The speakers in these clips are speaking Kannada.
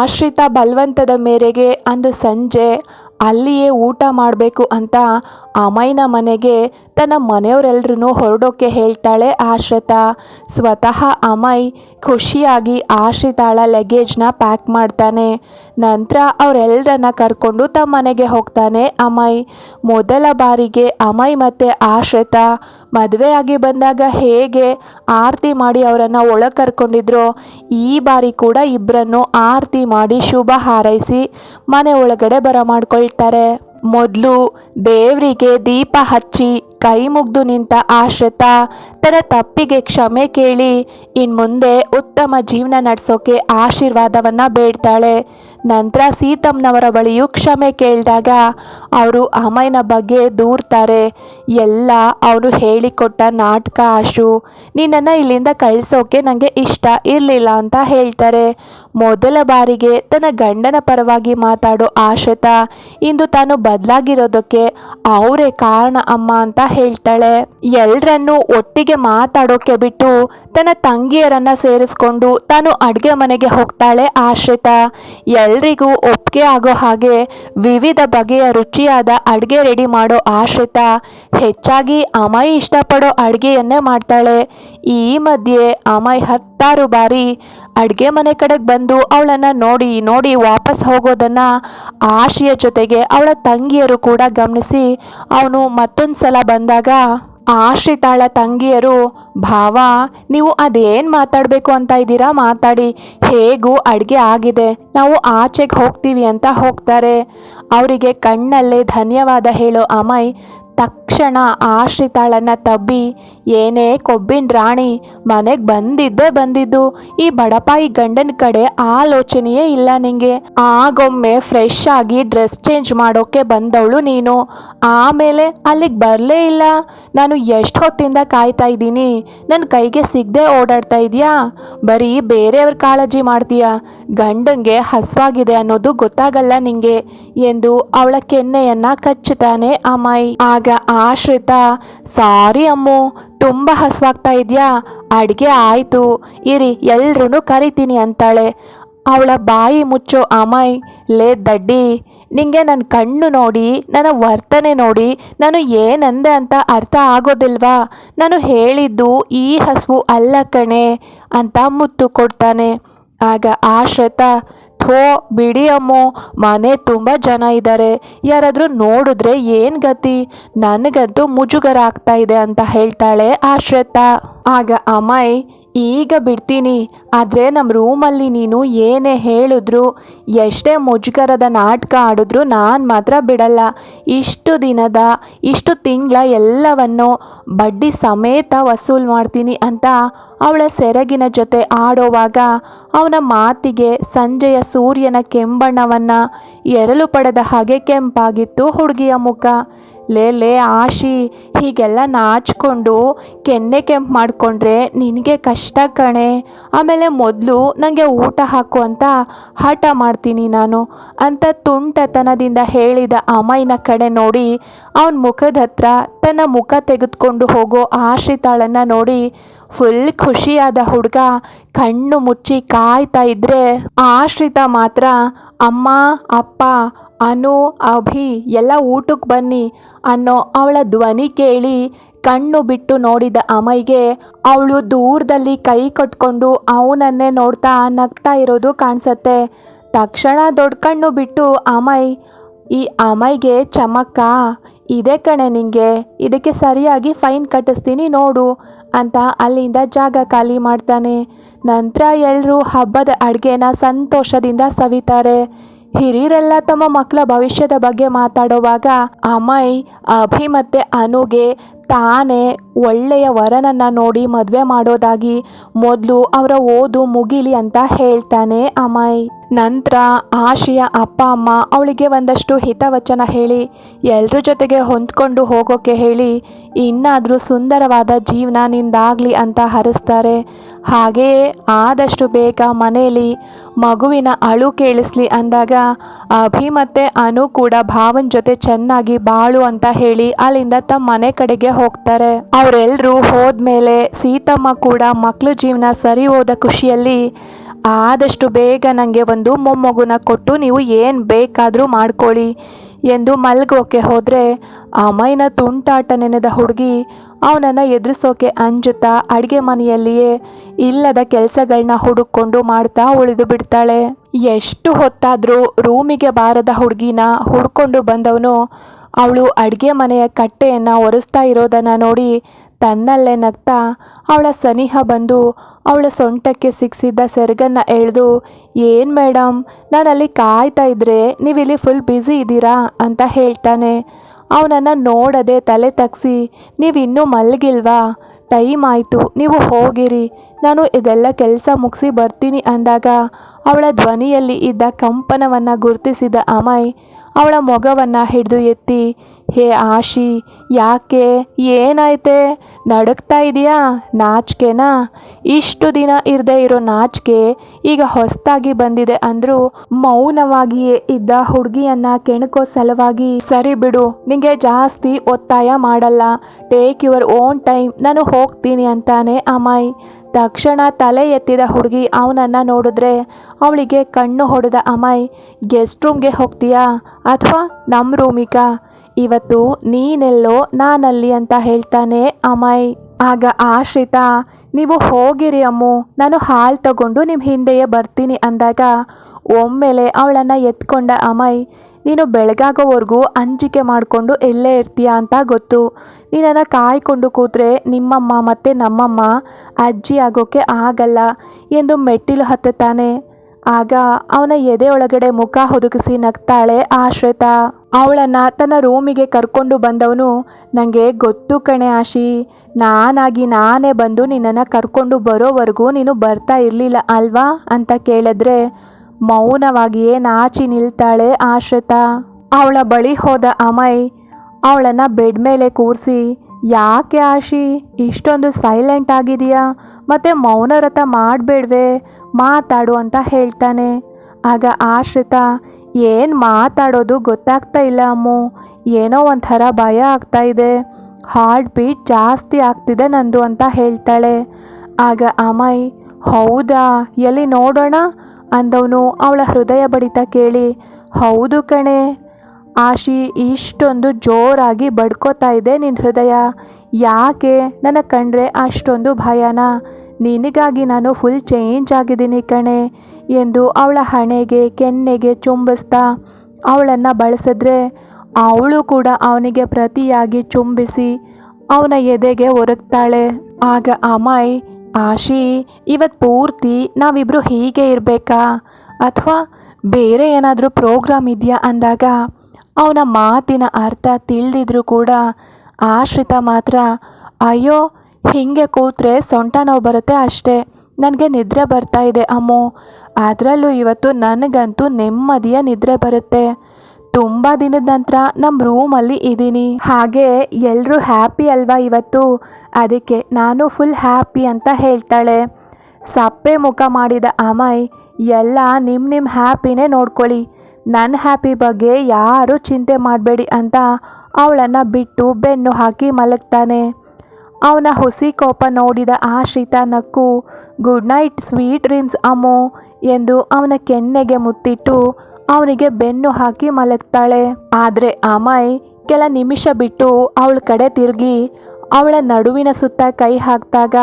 ಆಶ್ರಿತ ಬಲವಂತದ ಮೇರೆಗೆ ಅಂದು ಸಂಜೆ ಅಲ್ಲಿಯೇ ಊಟ ಮಾಡಬೇಕು ಅಂತ ಅಮೈನ ಮನೆಗೆ ತನ್ನ ಮನೆಯವರೆಲ್ಲರೂ ಹೊರಡೋಕ್ಕೆ ಹೇಳ್ತಾಳೆ ಆಶ್ರಿತ. ಸ್ವತಃ ಅಮೈ ಖುಷಿಯಾಗಿ ಆಶ್ರಿತಾಳ ಲಗೇಜ್ನ ಪ್ಯಾಕ್ ಮಾಡ್ತಾನೆ. ನಂತರ ಅವರೆಲ್ಲರನ್ನ ಕರ್ಕೊಂಡು ತಮ್ಮ ಮನೆಗೆ ಹೋಗ್ತಾನೆ ಅಮೈ. ಮೊದಲ ಬಾರಿಗೆ ಅಮೈ ಮತ್ತು ಆಶ್ರಿತ ಮದುವೆಯಾಗಿ ಬಂದಾಗ ಹೇಗೆ ಆರತಿ ಮಾಡಿ ಅವರನ್ನು ಒಳಗೆ ಕರ್ಕೊಂಡಿದ್ರು, ಈ ಬಾರಿ ಕೂಡ ಇಬ್ಬರನ್ನು ಆರತಿ ಮಾಡಿ ಶುಭ ಹಾರೈಸಿ ಮನೆ ಒಳಗಡೆ ಬರಮಾಡ್ಕೊಳ್ತಾರೆ. ಮೊದಲು ದೇವರಿಗೆ ದೀಪ ಹಚ್ಚಿ ಕೈ ಮುಗ್ದು ನಿಂತ ಆಶ್ರಿತ ತನ್ನ ತಪ್ಪಿಗೆ ಕ್ಷಮೆ ಕೇಳಿ ಇನ್ನು ಮುಂದೆ ಉತ್ತಮ ಜೀವನ ನಡೆಸೋಕೆ ಆಶೀರ್ವಾದವನ್ನು ಬೇಡ್ತಾಳೆ. ನಂತರ ಸೀತಮ್ಮನವರ ಬಳಿಯೂ ಕ್ಷಮೆ ಕೇಳಿದಾಗ ಅವರು ಅಮ್ಮನ ಬಗ್ಗೆ ದೂರ್ತಾರೆ. ಎಲ್ಲ ಅವನು ಹೇಳಿಕೊಟ್ಟ ನಾಟಕ ಆಶು, ನಿನ್ನನ್ನು ಇಲ್ಲಿಂದ ಕಳಿಸೋಕೆ ನನಗೆ ಇಷ್ಟ ಇರಲಿಲ್ಲ ಅಂತ ಹೇಳ್ತಾರೆ. ಮೊದಲ ಬಾರಿಗೆ ತನ್ನ ಗಂಡನ ಪರವಾಗಿ ಮಾತಾಡೋ ಆಶ್ರಿತ ಇಂದು ತಾನು ಬದಲಾಗಿರೋದಕ್ಕೆ ಅವರೇ ಕಾರಣ ಅಮ್ಮ ಅಂತ ಹೇಳ್ತಾಳೆ. ಎಲ್ಲರನ್ನು ಒಟ್ಟಿಗೆ ಮಾತಾಡೋಕೆ ಬಿಟ್ಟು ತನ್ನ ತಂಗಿಯರನ್ನ ಸೇರಿಸ್ಕೊಂಡು ತಾನು ಅಡುಗೆ ಮನೆಗೆ ಹೋಗ್ತಾಳೆ ಆಶ್ರಿತ. ಎಲ್ರಿಗೂ ಒಪ್ಪಿಗೆ ಆಗೋ ಹಾಗೆ ವಿವಿಧ ಬಗೆಯ ರುಚಿಯಾದ ಅಡುಗೆ ರೆಡಿ ಮಾಡೋ ಆಶ್ರಿತ, ಹೆಚ್ಚಾಗಿ ಅಮಾಯಿ ಇಷ್ಟಪಡೋ ಅಡುಗೆಯನ್ನೇ ಮಾಡ್ತಾಳೆ. ಈ ಮಧ್ಯೆ ಅಮಾಯಿ ಹತ್ತಾರು ಬಾರಿ ಅಡುಗೆ ಮನೆ ಕಡೆಗೆ ಬಂದು ಅವಳನ್ನು ನೋಡಿ ನೋಡಿ ವಾಪಸ್ ಹೋಗೋದನ್ನು ಆಶಿಯ ಜೊತೆಗೆ ಅವಳ ತಂಗಿಯರು ಕೂಡ ಗಮನಿಸಿ ಅವನು ಮತ್ತೊಂದು ಸಲ ಬಂದಾಗ ಆಶ್ರಿತಾಳ ತಂಗಿಯರು, ಭಾವ, ನೀವು ಅದೇನು ಮಾತಾಡಬೇಕು ಅಂತ ಇದ್ದೀರಾ? ಮಾತಾಡಿ. ಹೇಗೂ ಅಡುಗೆ ಆಗಿದೆ. ನಾವು ಆಚೆಗೆ ಹೋಗ್ತೀವಿ ಅಂತ ಹೋಗ್ತಾರೆ. ಅವರಿಗೆ ಕಣ್ಣಲ್ಲೇ ಧನ್ಯವಾದ ಹೇಳೋ ಅಮೈ ತಕ್ಷಣ ಆಶ್ರಿತಾಳನ್ನ ತಬ್ಬಿ, ಏನೇ ಕೊಬ್ಬಿನ ರಾಣಿ, ಮನೆಗೆ ಬಂದಿದ್ದೇ ಬಂದಿದ್ದು. ಈ ಬಡಪಾಯಿ ಗಂಡನ ಕಡೆ ಆಲೋಚನೆಯೇ ಇಲ್ಲ ನಿಂಗೆ. ಆಗೊಮ್ಮೆ ಫ್ರೆಶ್ ಆಗಿ ಡ್ರೆಸ್ ಚೇಂಜ್ ಮಾಡೋಕೆ ಬಂದವಳು ನೀನು. ಆಮೇಲೆ ಅಲ್ಲಿಗೆ ಬರಲೇ ಇಲ್ಲ. ನಾನು ಎಷ್ಟು ಹೊತ್ತಿಂದ ಕಾಯ್ತಾ ಇದ್ದೀನಿ. ನನ್ನ ಕೈಗೆ ಸಿಗದೆ ಓಡಾಡ್ತಾ ಇದೆಯಾ? ಬರೀ ಬೇರೆಯವ್ರ ಕಾಳಜಿ ಮಾಡ್ತೀಯ? ಗಂಡಂಗೆ ಹಸ್ವಾಗಿದೆ ಅನ್ನೋದು ಗೊತ್ತಾಗಲ್ಲ ನಿಂಗೆ. ಎಂದು ಅವಳ ಕೆನ್ನೆಯನ್ನ ಕಚ್ಚುತ್ತಾನೆ ಅಮಾಯಿ. ಆಗ ಆಶ್ರಿತ, ಸಾರಿ ಅಮ್ಮು, ತುಂಬ ಹಸುವಾಗ್ತಾ ಇದೆಯಾ? ಅಡುಗೆ ಆಯಿತು. ಇರಿ ಎಲ್ರೂ ಕರಿತೀನಿ ಅಂತಾಳೆ. ಅವಳ ಬಾಯಿ ಮುಚ್ಚೋ ಅಮಾಯ್, ಲೇ ದಡ್ಡಿ, ನಿಂಗೆ ನನ್ನ ಕಣ್ಣು ನೋಡಿ, ನನ್ನ ವರ್ತನೆ ನೋಡಿ, ನಾನು ಏನಂದೆ ಅಂತ ಅರ್ಥ ಆಗೋದಿಲ್ವಾ? ನಾನು ಹೇಳಿದ್ದು ಈ ಹಸುವು ಅಲ್ಲ ಕಣೆ ಅಂತ ಮುತ್ತು ಕೊಡ್ತಾನೆ. ಆಗ ಆಶ್ರಿತ ಥೋ ಬಿಡಿ ಅಮ್ಮು, ಮನೆ ತುಂಬ ಜನ ಇದ್ದಾರೆ ಯಾರಾದರೂ ನೋಡಿದ್ರೆ ಏನು ಗತಿ? ನನಗಂತೂ ಮುಜುಗರ ಆಗ್ತಾ ಇದೆ ಅಂತ ಹೇಳ್ತಾಳೆ ಆಶ್ರಿತ. ಆಗ ಅಮೈ ಈಗ ಬಿಡ್ತೀನಿ, ಆದರೆ ನಮ್ಮ ರೂಮಲ್ಲಿ ನೀನು ಏನೇ ಹೇಳಿದ್ರು, ಎಷ್ಟೇ ಮುಜುಗರದ ನಾಟಕ ಆಡಿದ್ರು ನಾನು ಮಾತ್ರ ಬಿಡಲ್ಲ. ಇಷ್ಟು ದಿನದ, ಇಷ್ಟು ತಿಂಗಳ ಎಲ್ಲವನ್ನು ಬಡ್ಡಿ ಸಮೇತ ವಸೂಲು ಮಾಡ್ತೀನಿ ಅಂತ ಅವಳ ಸೆರಗಿನ ಜೊತೆ ಆಡೋವಾಗ ಅವನ ಮಾತಿಗೆ ಸಂಜೆಯ ಸೂರ್ಯನ ಕೆಂಬಣ್ಣವನ್ನು ಎರಲು ಪಡೆದ ಹಾಗೆ ಕೆಂಪಾಗಿತ್ತು ಹುಡುಗಿಯ ಮುಖ. ಲೇ ಲೇ, ಆಶಿ, ಹೀಗೆಲ್ಲ ನಾಚ್ಕೊಂಡು ಕೆನ್ನೆ ಕೆಂಪು ಮಾಡಿಕೊಂಡ್ರೆ ನಿನಗೆ ಕಷ್ಟ ಕಣೆ. ಆಮೇಲೆ ಮೊದಲು ನನಗೆ ಊಟ ಹಾಕು ಅಂತ ಹಠ ಮಾಡ್ತೀನಿ ನಾನು ಅಂತ ತುಂಟತನದಿಂದ ಹೇಳಿದ ಅಮ್ಮಯ್ಯನ ಕಡೆ ನೋಡಿ ಅವನ ಮುಖದ ಹತ್ರ ತನ್ನ ಮುಖ ತೆಗೆದುಕೊಂಡು ಹೋಗೋ ಆಶ್ರಿತಾಳನ್ನು ನೋಡಿ ಫುಲ್ ಖುಷಿಯಾದ ಹುಡುಗ ಕಣ್ಣು ಮುಚ್ಚಿ ಕಾಯ್ತಾ ಇದ್ರೆ ಆಶ್ರಿತ ಮಾತ್ರ, ಅಮ್ಮ, ಅಪ್ಪ ಅನು, ಅಭಿ, ಎಲ್ಲ ಊಟಕ್ಕೆ ಬನ್ನಿ ಅನ್ನೋ ಅವಳ ಧ್ವನಿ ಕೇಳಿ ಕಣ್ಣು ಬಿಟ್ಟು ನೋಡಿದ ಅಮೈಗೆ ಅವಳು ದೂರದಲ್ಲಿ ಕೈ ಕಟ್ಕೊಂಡು ಅವನನ್ನೇ ನೋಡ್ತಾ ನಗ್ತಾ ಇರೋದು ಕಾಣಿಸತ್ತೆ. ತಕ್ಷಣ ದೊಡ್ಡ ಕಣ್ಣು ಬಿಟ್ಟು ಅಮೈ ಈ ಅಮೈಗೆ ಚಮಕ್ಕ, ಇದೆ ಕಣೆ ನಿಂಗೆ, ಇದಕ್ಕೆ ಸರಿಯಾಗಿ ಫೈನ್ ಕಟ್ಟಿಸ್ತೀನಿ ನೋಡು ಅಂತ ಅಲ್ಲಿಂದ ಜಾಗ ಖಾಲಿ ಮಾಡ್ತಾನೆ. ನಂತರ ಎಲ್ಲರೂ ಹಬ್ಬದ ಅಡುಗೆನ ಸಂತೋಷದಿಂದ ಸವಿತಾರೆ. ಹಿರಿಯರೆಲ್ಲ ತಮ್ಮ ಮಕ್ಕಳ ಭವಿಷ್ಯದ ಬಗ್ಗೆ ಮಾತಾಡುವಾಗ ಅಮಯ್ ಅಭಿ ಮತ್ತು ಅನುಗೆ ತಾನೇ ಒಳ್ಳೆಯ ವರನನ್ನು ನೋಡಿ ಮದುವೆ ಮಾಡೋದಾಗಿ ಮೊದಲು ಅವರ ಓದು ಮುಗಿಲಿ ಅಂತ ಹೇಳ್ತಾನೆ ಅಮೈ ನಂತರ ಆಶಿಯ ಅಪ್ಪ, ಅಮ್ಮ, ಅವಳಿಗೆ ಒಂದಷ್ಟು ಹಿತವಚನ ಹೇಳಿ ಎಲ್ಲರ ಜೊತೆಗೆ ಹೊಂದ್ಕೊಂಡು ಹೋಗೋಕೆ ಹೇಳಿ, ಇನ್ನಾದರೂ ಸುಂದರವಾದ ಜೀವನ ನಿಂದಾಗಲಿ ಅಂತ ಹರಿಸ್ತಾರೆ. ಹಾಗೆಯೇ ಆದಷ್ಟು ಬೇಗ ಮನೆಯಲ್ಲಿ ಮಗುವಿನ ಅಳು ಕೇಳಿಸ್ಲಿ ಅಂದಾಗ, ಅಭಿ ಮತ್ತು ಅನು ಕೂಡ ಭಾವನ ಜೊತೆ ಚೆನ್ನಾಗಿ ಬಾಳು ಅಂತ ಹೇಳಿ ಅಲ್ಲಿಂದ ತಮ್ಮ ಮನೆ ಕಡೆಗೆ ಹೋಗ್ತಾರೆ. ಅವರೆಲ್ಲರೂ ಹೋದ್ಮೇಲೆ ಸೀತಮ್ಮ ಕೂಡ ಮಕ್ಕಳ ಜೀವನ ಸರಿ ಹೋದ ಖುಷಿಯಲ್ಲಿ ಆದಷ್ಟು ಬೇಗ ನನಗೆ ಒಂದು ಮೊಮ್ಮಗುನ ಕೊಟ್ಟು ನೀವು ಏನು ಬೇಕಾದರೂ ಮಾಡ್ಕೊಳ್ಳಿ ಎಂದು ಮಲಗೋಕೆ ಹೋದರೆ ಅಮ್ಮಯ್ಯನ ತುಂಟಾಟ ನೆನೆದ ಹುಡುಗಿ ಅವನನ್ನು ಎದುರಿಸೋಕೆ ಅಂಜುತ್ತಾ ಅಡುಗೆ ಮನೆಯಲ್ಲಿಯೇ ಇಲ್ಲದ ಕೆಲಸಗಳನ್ನ ಹುಡುಕೊಂಡು ಮಾಡ್ತಾ ಉಳಿದು ಬಿಡ್ತಾಳೆ. ಎಷ್ಟು ಹೊತ್ತಾದರೂ ರೂಮಿಗೆ ಬಾರದ ಹುಡುಗಿನ ಹುಡ್ಕೊಂಡು ಬಂದವನು ಅವಳು ಅಡುಗೆ ಮನೆಯ ಕಟ್ಟೆಯನ್ನು ಒರೆಸ್ತಾ ಇರೋದನ್ನು ನೋಡಿ ತನ್ನಲ್ಲೇ ನಗ್ತಾ ಅವಳ ಸನಿಹ ಬಂದು ಅವಳ ಸೊಂಟಕ್ಕೆ ಸಿಕ್ಕಿಸಿದ್ದ ಸೆರಗನ್ನು ಎಳೆದು, ಏನು ಮೇಡಮ್ ನಾನಲ್ಲಿ ಕಾಯ್ತಾ ಇದ್ರೆ ನೀವಿಲ್ಲಿ ಫುಲ್ ಬ್ಯುಸಿ ಇದ್ದೀರಾ? ಅಂತ ಹೇಳ್ತಾನೆ. ಅವನನ್ನು ನೋಡದೆ ತಲೆ ತಗ್ಸಿ ನೀವಿನ್ನೂ ಮಲಗಿಲ್ವಾ? ಟೈಮ್ ಆಯಿತು, ನೀವು ಹೋಗಿರಿ. ನಾನು ಇದೆಲ್ಲ ಕೆಲಸ ಮುಗಿಸಿ ಬರ್ತೀನಿ ಅಂದಾಗ ಅವಳ ಧ್ವನಿಯಲ್ಲಿ ಇದ್ದ ಕಂಪನವನ್ನು ಗುರುತಿಸಿದ ಅಮಯ್ ಅವಳ ಮೊಗವನ್ನು ಹಿಡಿದು ಎತ್ತಿ, ಹೇ ಆಶಿ, ಯಾಕೆ? ಏನಾಯ್ತೆ? ನಡುಕ್ತಾ ಇದೆಯಾ ನಾಚಿಕೆನಾ? ಇಷ್ಟು ದಿನ ಇರದೇ ಇರೋ ನಾಚಿಕೆ ಈಗ ಹೊಸದಾಗಿ ಬಂದಿದೆ ಅಂದರೂ ಮೌನವಾಗಿಯೇ ಇದ್ದ ಹುಡುಗಿಯನ್ನ ಕೆಣಕೋ ಸಲುವಾಗಿ, ಸರಿ ಬಿಡು, ನಿಂಗೆ ಜಾಸ್ತಿ ಒತ್ತಾಯ ಮಾಡಲ್ಲ. Take your own time. ನಾನು ಹೋಗ್ತೀನಿ ಅಂತಾನೆ ಅಮಾಯ್. ತಕ್ಷಣ ತಲೆ ಎತ್ತಿದ ಹುಡುಗಿ ಅವನನ್ನು ನೋಡಿದ್ರೆ ಅವಳಿಗೆ ಕಣ್ಣು ಹೊಡೆದ ಅಮಾಯ್ ಗೆಸ್ಟ್ ರೂಮ್ಗೆ ಹೋಗ್ತೀಯಾ? ಅಥವಾ ನಮ್ಮ ರೂಮಿಕ ಇವತ್ತು ನೀನೆಲ್ಲೋ ನಾನಲ್ಲಿ ಅಂತ ಹೇಳ್ತಾನೆ ಅಮಾಯ್. ಆಗ ಆಶ್ರಿತಾ, ನೀವು ಹೋಗಿರಿ ಅಮ್ಮು, ನಾನು ಹಾಲು ತಗೊಂಡು ನಿಮ್ಮ ಹಿಂದೆಯೇ ಬರ್ತೀನಿ ಅಂದಾಗ ಒಮ್ಮೆಲೆ ಅವಳನ್ನು ಎತ್ಕೊಂಡ ಅಮಯ್, ನೀನು ಬೆಳಗಾಗೋವರೆಗೂ ಅಂಜಿಕೆ ಮಾಡಿಕೊಂಡು ಎಲ್ಲೇ ಇರ್ತೀಯ ಅಂತ ಗೊತ್ತು. ನೀನನ್ನು ಕಾಯ್ಕೊಂಡು ಕೂತ್ರೆ ನಿಮ್ಮಮ್ಮ ಮತ್ತು ನಮ್ಮಮ್ಮ ಅಜ್ಜಿ ಆಗೋಕ್ಕೆ ಆಗಲ್ಲ ಎಂದು ಮೆಟ್ಟಿಲು ಹತ್ತುತ್ತಾನೆ. ಆಗ ಅವನ ಎದೆ ಒಳಗಡೆ ಮುಖ ಹುದುಗಿಸಿ ನಗ್ತಾಳೆ ಆಶ್ರಿತಾ ಅವಳನ್ನ ತನ್ನ ರೂಮಿಗೆ ಕರ್ಕೊಂಡು ಬಂದವನು ನನಗೆ ಗೊತ್ತು ಕಣೆ ಆಶಿ, ನಾನಾಗಿ ನಾನೇ ಬಂದು ನಿನ್ನನ್ನು ಕರ್ಕೊಂಡು ಬರೋವರೆಗೂ ನೀನು ಬರ್ತಾ ಇರಲಿಲ್ಲ ಅಲ್ವಾ? ಅಂತ ಕೇಳಿದ್ರೆ ಮೌನವಾಗಿಯೇ ನಾಚಿ ನಿಲ್ತಾಳೆ ಆಶ್ರಿತಾ? ಅವಳ ಬಳಿ ಹೋದ ಅಮಯ್ ಅವಳನ್ನು ಬೆಡ್ ಮೇಲೆ ಕೂರಿಸಿ, ಯಾಕೆ ಆಶಿ, ಇಷ್ಟೊಂದು ಸೈಲೆಂಟ್ ಆಗಿದೆಯಾ ಮತ್ತು ಮೌನರಥ ಮಾಡಬೇಡ್ವೆ, ಮಾತಾಡು ಅಂತ ಹೇಳ್ತಾನೆ. ಆಗ ಆಶ್ರಿತ, ಏನು ಮಾತಾಡೋದು ಗೊತ್ತಾಗ್ತಾ ಇಲ್ಲ ಅಮ್ಮು. ಏನೋ ಒಂಥರ ಭಯ ಆಗ್ತಾ ಇದೆ. ಹಾರ್ಟ್ ಬೀಟ್ ಜಾಸ್ತಿ ಆಗ್ತಿದೆ ನಂದು ಅಂತ ಹೇಳ್ತಾಳೆ. ಆಗ ಅಮಯ್, ಹೌದಾ, ಎಲ್ಲಿ ನೋಡೋಣ? ಅಂದವನು ಅವಳ ಹೃದಯ ಬಡಿತ ಕೇಳಿ, ಹೌದು ಕಣೆ, ಆಶಿ, ಇಷ್ಟೊಂದು ಜೋರಾಗಿ ಬಡ್ಕೋತಾ ಇದೆ ನಿನ್ನ ಹೃದಯ. ಯಾಕೆ? ನನ್ನ ಕಂಡ್ರೆ ಅಷ್ಟೊಂದು ಭಯನ? ನಿನಗಾಗಿ ನಾನು ಫುಲ್ ಚೇಂಜ್ ಆಗಿದ್ದೀನಿ ಕಣೆ, ಎಂದು ಅವಳ ಹಣೆಗೆ, ಕೆನ್ನೆಗೆ ಚುಂಬಿಸ್ತಾ ಅವಳನ್ನು ಬಳಸಿದ್ರೆ, ಅವಳು ಕೂಡ ಅವನಿಗೆ ಪ್ರತಿಯಾಗಿ ಚುಂಬಿಸಿ ಅವನ ಎದೆಗೆ ಒರಗ್ತಾಳೆ. ಆಗ ಅಮಯ್ ಆಶಿ ಇವತ್ತು ಪೂರ್ತಿ ನಾವಿಬ್ರು ಹೀಗೆ ಇರಬೇಕಾ? ಅಥವಾ ಬೇರೆ ಏನಾದರೂ ಪ್ರೋಗ್ರಾಮ್ ಇದೆಯಾ ಅಂದಾಗ ಅವನ ಮಾತಿನ ಅರ್ಥ ತಿಳಿದಿದ್ರು ಕೂಡ ಆಶ್ರಿತ ಮಾತ್ರ, ಅಯ್ಯೋ, ಹೀಗೆ ಕೂತ್ರೆ ಸೊಂಟ ನೋವು ಬರುತ್ತೆ ಅಷ್ಟೇ. ನನಗೆ ನಿದ್ರೆ ಬರ್ತಾ ಇದೆ ಅಮ್ಮು. ಅದರಲ್ಲೂ ಇವತ್ತು ನನಗಂತೂ ನೆಮ್ಮದಿಯ ನಿದ್ರೆ ಬರುತ್ತೆ. ತುಂಬ ದಿನದ ನಂತರ ನಮ್ಮ ರೂಮಲ್ಲಿ ಇದ್ದೀನಿ. ಹಾಗೆ ಎಲ್ಲರೂ ಹ್ಯಾಪಿ ಅಲ್ವಾ ಇವತ್ತು? ಅದಕ್ಕೆ ನಾನು ಫುಲ್ ಹ್ಯಾಪಿ ಅಂತ ಹೇಳ್ತಾಳೆ. ಸಪ್ಪೆ ಮುಖ ಮಾಡಿದ ಅಮಯ್, ಎಲ್ಲ ನಿಮ್ಮ ನಿಮ್ಮ ಹ್ಯಾಪಿನೇ ನೋಡ್ಕೊಳ್ಳಿ. ನನ್ನ ಹ್ಯಾಪಿ ಬಗ್ಗೆ ಯಾರೂ ಚಿಂತೆ ಮಾಡಬೇಡಿ ಅಂತ ಅವಳನ್ನು ಬಿಟ್ಟು ಬೆನ್ನು ಹಾಕಿ ಮಲಗ್ತಾನೆ. ಅವನ ಹುಸಿ ಕೋಪ ನೋಡಿದ ಆಶ್ರಿತ ನಕ್ಕು, good night sweet dreams Ammu ಎಂದು ಅವನ ಕೆನ್ನೆಗೆ ಮುತ್ತಿಟ್ಟು ಅವನಿಗೆ ಬೆನ್ನು ಹಾಕಿ ಮಲಗ್ತಾಳೆ. ಆದರೆ ಅಮಾಯ್ ಕೆಲ ನಿಮಿಷ ಬಿಟ್ಟು ಅವಳ ಕಡೆ ತಿರುಗಿ ಅವಳ ನಡುವಿನ ಸುತ್ತ ಕೈ ಹಾಕಿದಾಗ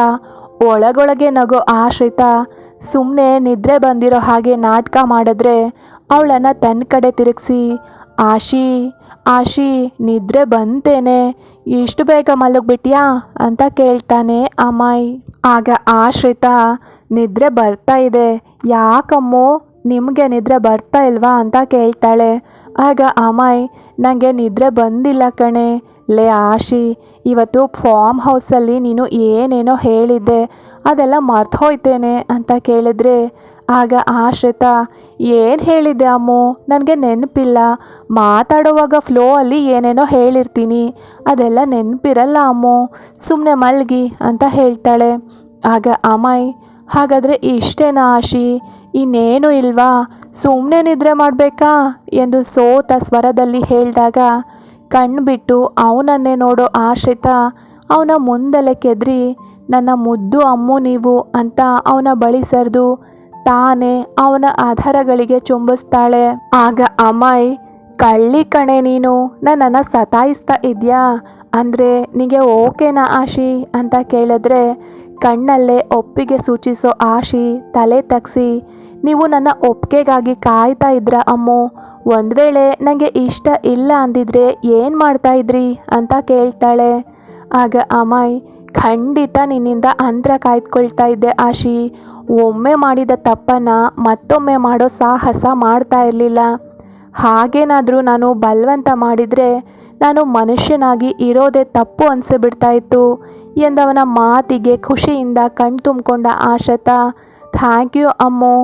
ಒಳಗೊಳಗೆ ನಗೋ ಆಶ್ರಿತ ಸುಮ್ಮನೆ ನಿದ್ರೆ ಬಂದಿರೋ ಹಾಗೆ ನಾಟಕ ಮಾಡಿದ್ರೆ ಅವಳನ್ನು ತನ್ನ ಕಡೆ ತಿರುಗಿಸಿ, ಆಶಿ ಆಶಿ, ನಿದ್ರೆ ಬಂತೇನೆ, ಇಷ್ಟು ಬೇಗ ಮಲಗ್ಬಿಟ್ಯಾ? ಅಂತ ಕೇಳ್ತಾನೆ ಅಮಾಯ್. ಆಗ ಆಶ್ರಿತ, ನಿದ್ರೆ ಬರ್ತಾ ಇದೆ, ಯಾಕಮ್ಮು? ನಿಮಗೆ ನಿದ್ರೆ ಬರ್ತಾ ಇಲ್ವಾ ಅಂತ ಕೇಳ್ತಾಳೆ. ಆಗ ಅಮಾಯ್ ನನಗೆ ನಿದ್ರೆ ಬಂದಿಲ್ಲ ಕಣೆ. ಲೇ ಆಶಿ, ಇವತ್ತು ಫಾರ್ಮ್ ಹೌಸಲ್ಲಿ ನೀನು ಏನೇನೋ ಹೇಳಿದ್ದೆ. ಅದೆಲ್ಲ ಮರ್ತೋಯ್ತೇನೆ ಅಂತ ಕೇಳಿದ್ರೆ, ಆಗ ಆಶ್ರಿತ, ಏನು ಹೇಳಿದ್ದೆ ಅಮ್ಮು? ನನಗೆ ನೆನಪಿಲ್ಲ. ಮಾತಾಡುವಾಗ ಫ್ಲೋ ಅಲ್ಲಿ ಏನೇನೋ ಹೇಳಿರ್ತೀನಿ. ಅದೆಲ್ಲ ನೆನಪಿರಲ್ಲ ಅಮ್ಮು. ಸುಮ್ಮನೆ ಮಲ್ಗಿ ಅಂತ ಹೇಳ್ತಾಳೆ. ಆಗ ಅಮಾಯ್, ಹಾಗಾದರೆ ಇಷ್ಟೇನಾ ಆಶಿ? ಇನ್ನೇನು ಇಲ್ವಾ? ಸುಮ್ಮನೆ ನಿದ್ರೆ ಮಾಡಬೇಕಾ? ಎಂದು ಸೋತ ಸ್ವರದಲ್ಲಿ ಹೇಳಿದಾಗ, ಕಣ್ಣು ಬಿಟ್ಟು ಅವನನ್ನೇ ನೋಡೋ ಆಶ್ರಿತ ಅವನ ಮುಂದಲೆ ಕೆದ್ರಿ, ನನ್ನ ಮುದ್ದು ಅಮ್ಮು ನೀವು ಅಂತ ಅವನ ಬಳಿ ಸರಿದು, ತಾನೇ ಅವನ ಆಧಾರಗಳಿಗೆ ಚುಂಬಿಸ್ತಾಳೆ. ಆಗ ಅಮ್ಮಾಯ್ ಕಳ್ಳಿ ಕಣೆ ನೀನು, ನನ್ನನ್ನು ಸತಾಯಿಸ್ತಾ ಇದೆಯಾ? ಅಂದರೆ ನಿಮಗೆ ಓಕೆನಾ ಆಶಿ? ಅಂತ ಕೇಳಿದ್ರೆ, ಕಣ್ಣಲ್ಲೇ ಒಪ್ಪಿಗೆ ಸೂಚಿಸೋ ಆಶಿ ತಲೆ ತಗ್ಸಿ ನೀವು ನನ್ನ ಒಪ್ಪಿಗೆಗಾಗಿ ಕಾಯ್ತಾ ಇದ್ರ, ಅಮ್ಮು. ಒಂದು ವೇಳೆ ನನಗೆ ಇಷ್ಟ ಇಲ್ಲ ಅಂದಿದ್ರೆ ಏನು ಮಾಡ್ತಾ ಇದ್ರಿ ಅಂತ ಕೇಳ್ತಾಳೆ. ಆಗ ಅಮ್ಮಾಯಿ ಖಂಡಿತ ನಿನ್ನಿಂದ ಅಂತರ ಕಾಯ್ದುಕೊಳ್ತಾ ಇದ್ದೆ ಆಶಿ. ಒಮ್ಮೆ ಮಾಡಿದ ತಪ್ಪನ್ನು ಮತ್ತೊಮ್ಮೆ ಮಾಡೋ ಸಾಹಸ ಮಾಡ್ತಾ ಇರಲಿಲ್ಲ. ಹಾಗೇನಾದರೂ ನಾನು ಬಲವಂತ ಮಾಡಿದರೆ ನಾನು ಮನುಷ್ಯನಾಗಿ ಇರೋದೇ ತಪ್ಪು ಅನಿಸಿಬಿಡ್ತಾ ಇತ್ತು ಎಂದವನ ಮಾತಿಗೆ ಖುಷಿಯಿಂದ ಕಣ್ ತುಂಬಿಕೊಂಡ ಆಶತ, thank you Ammu.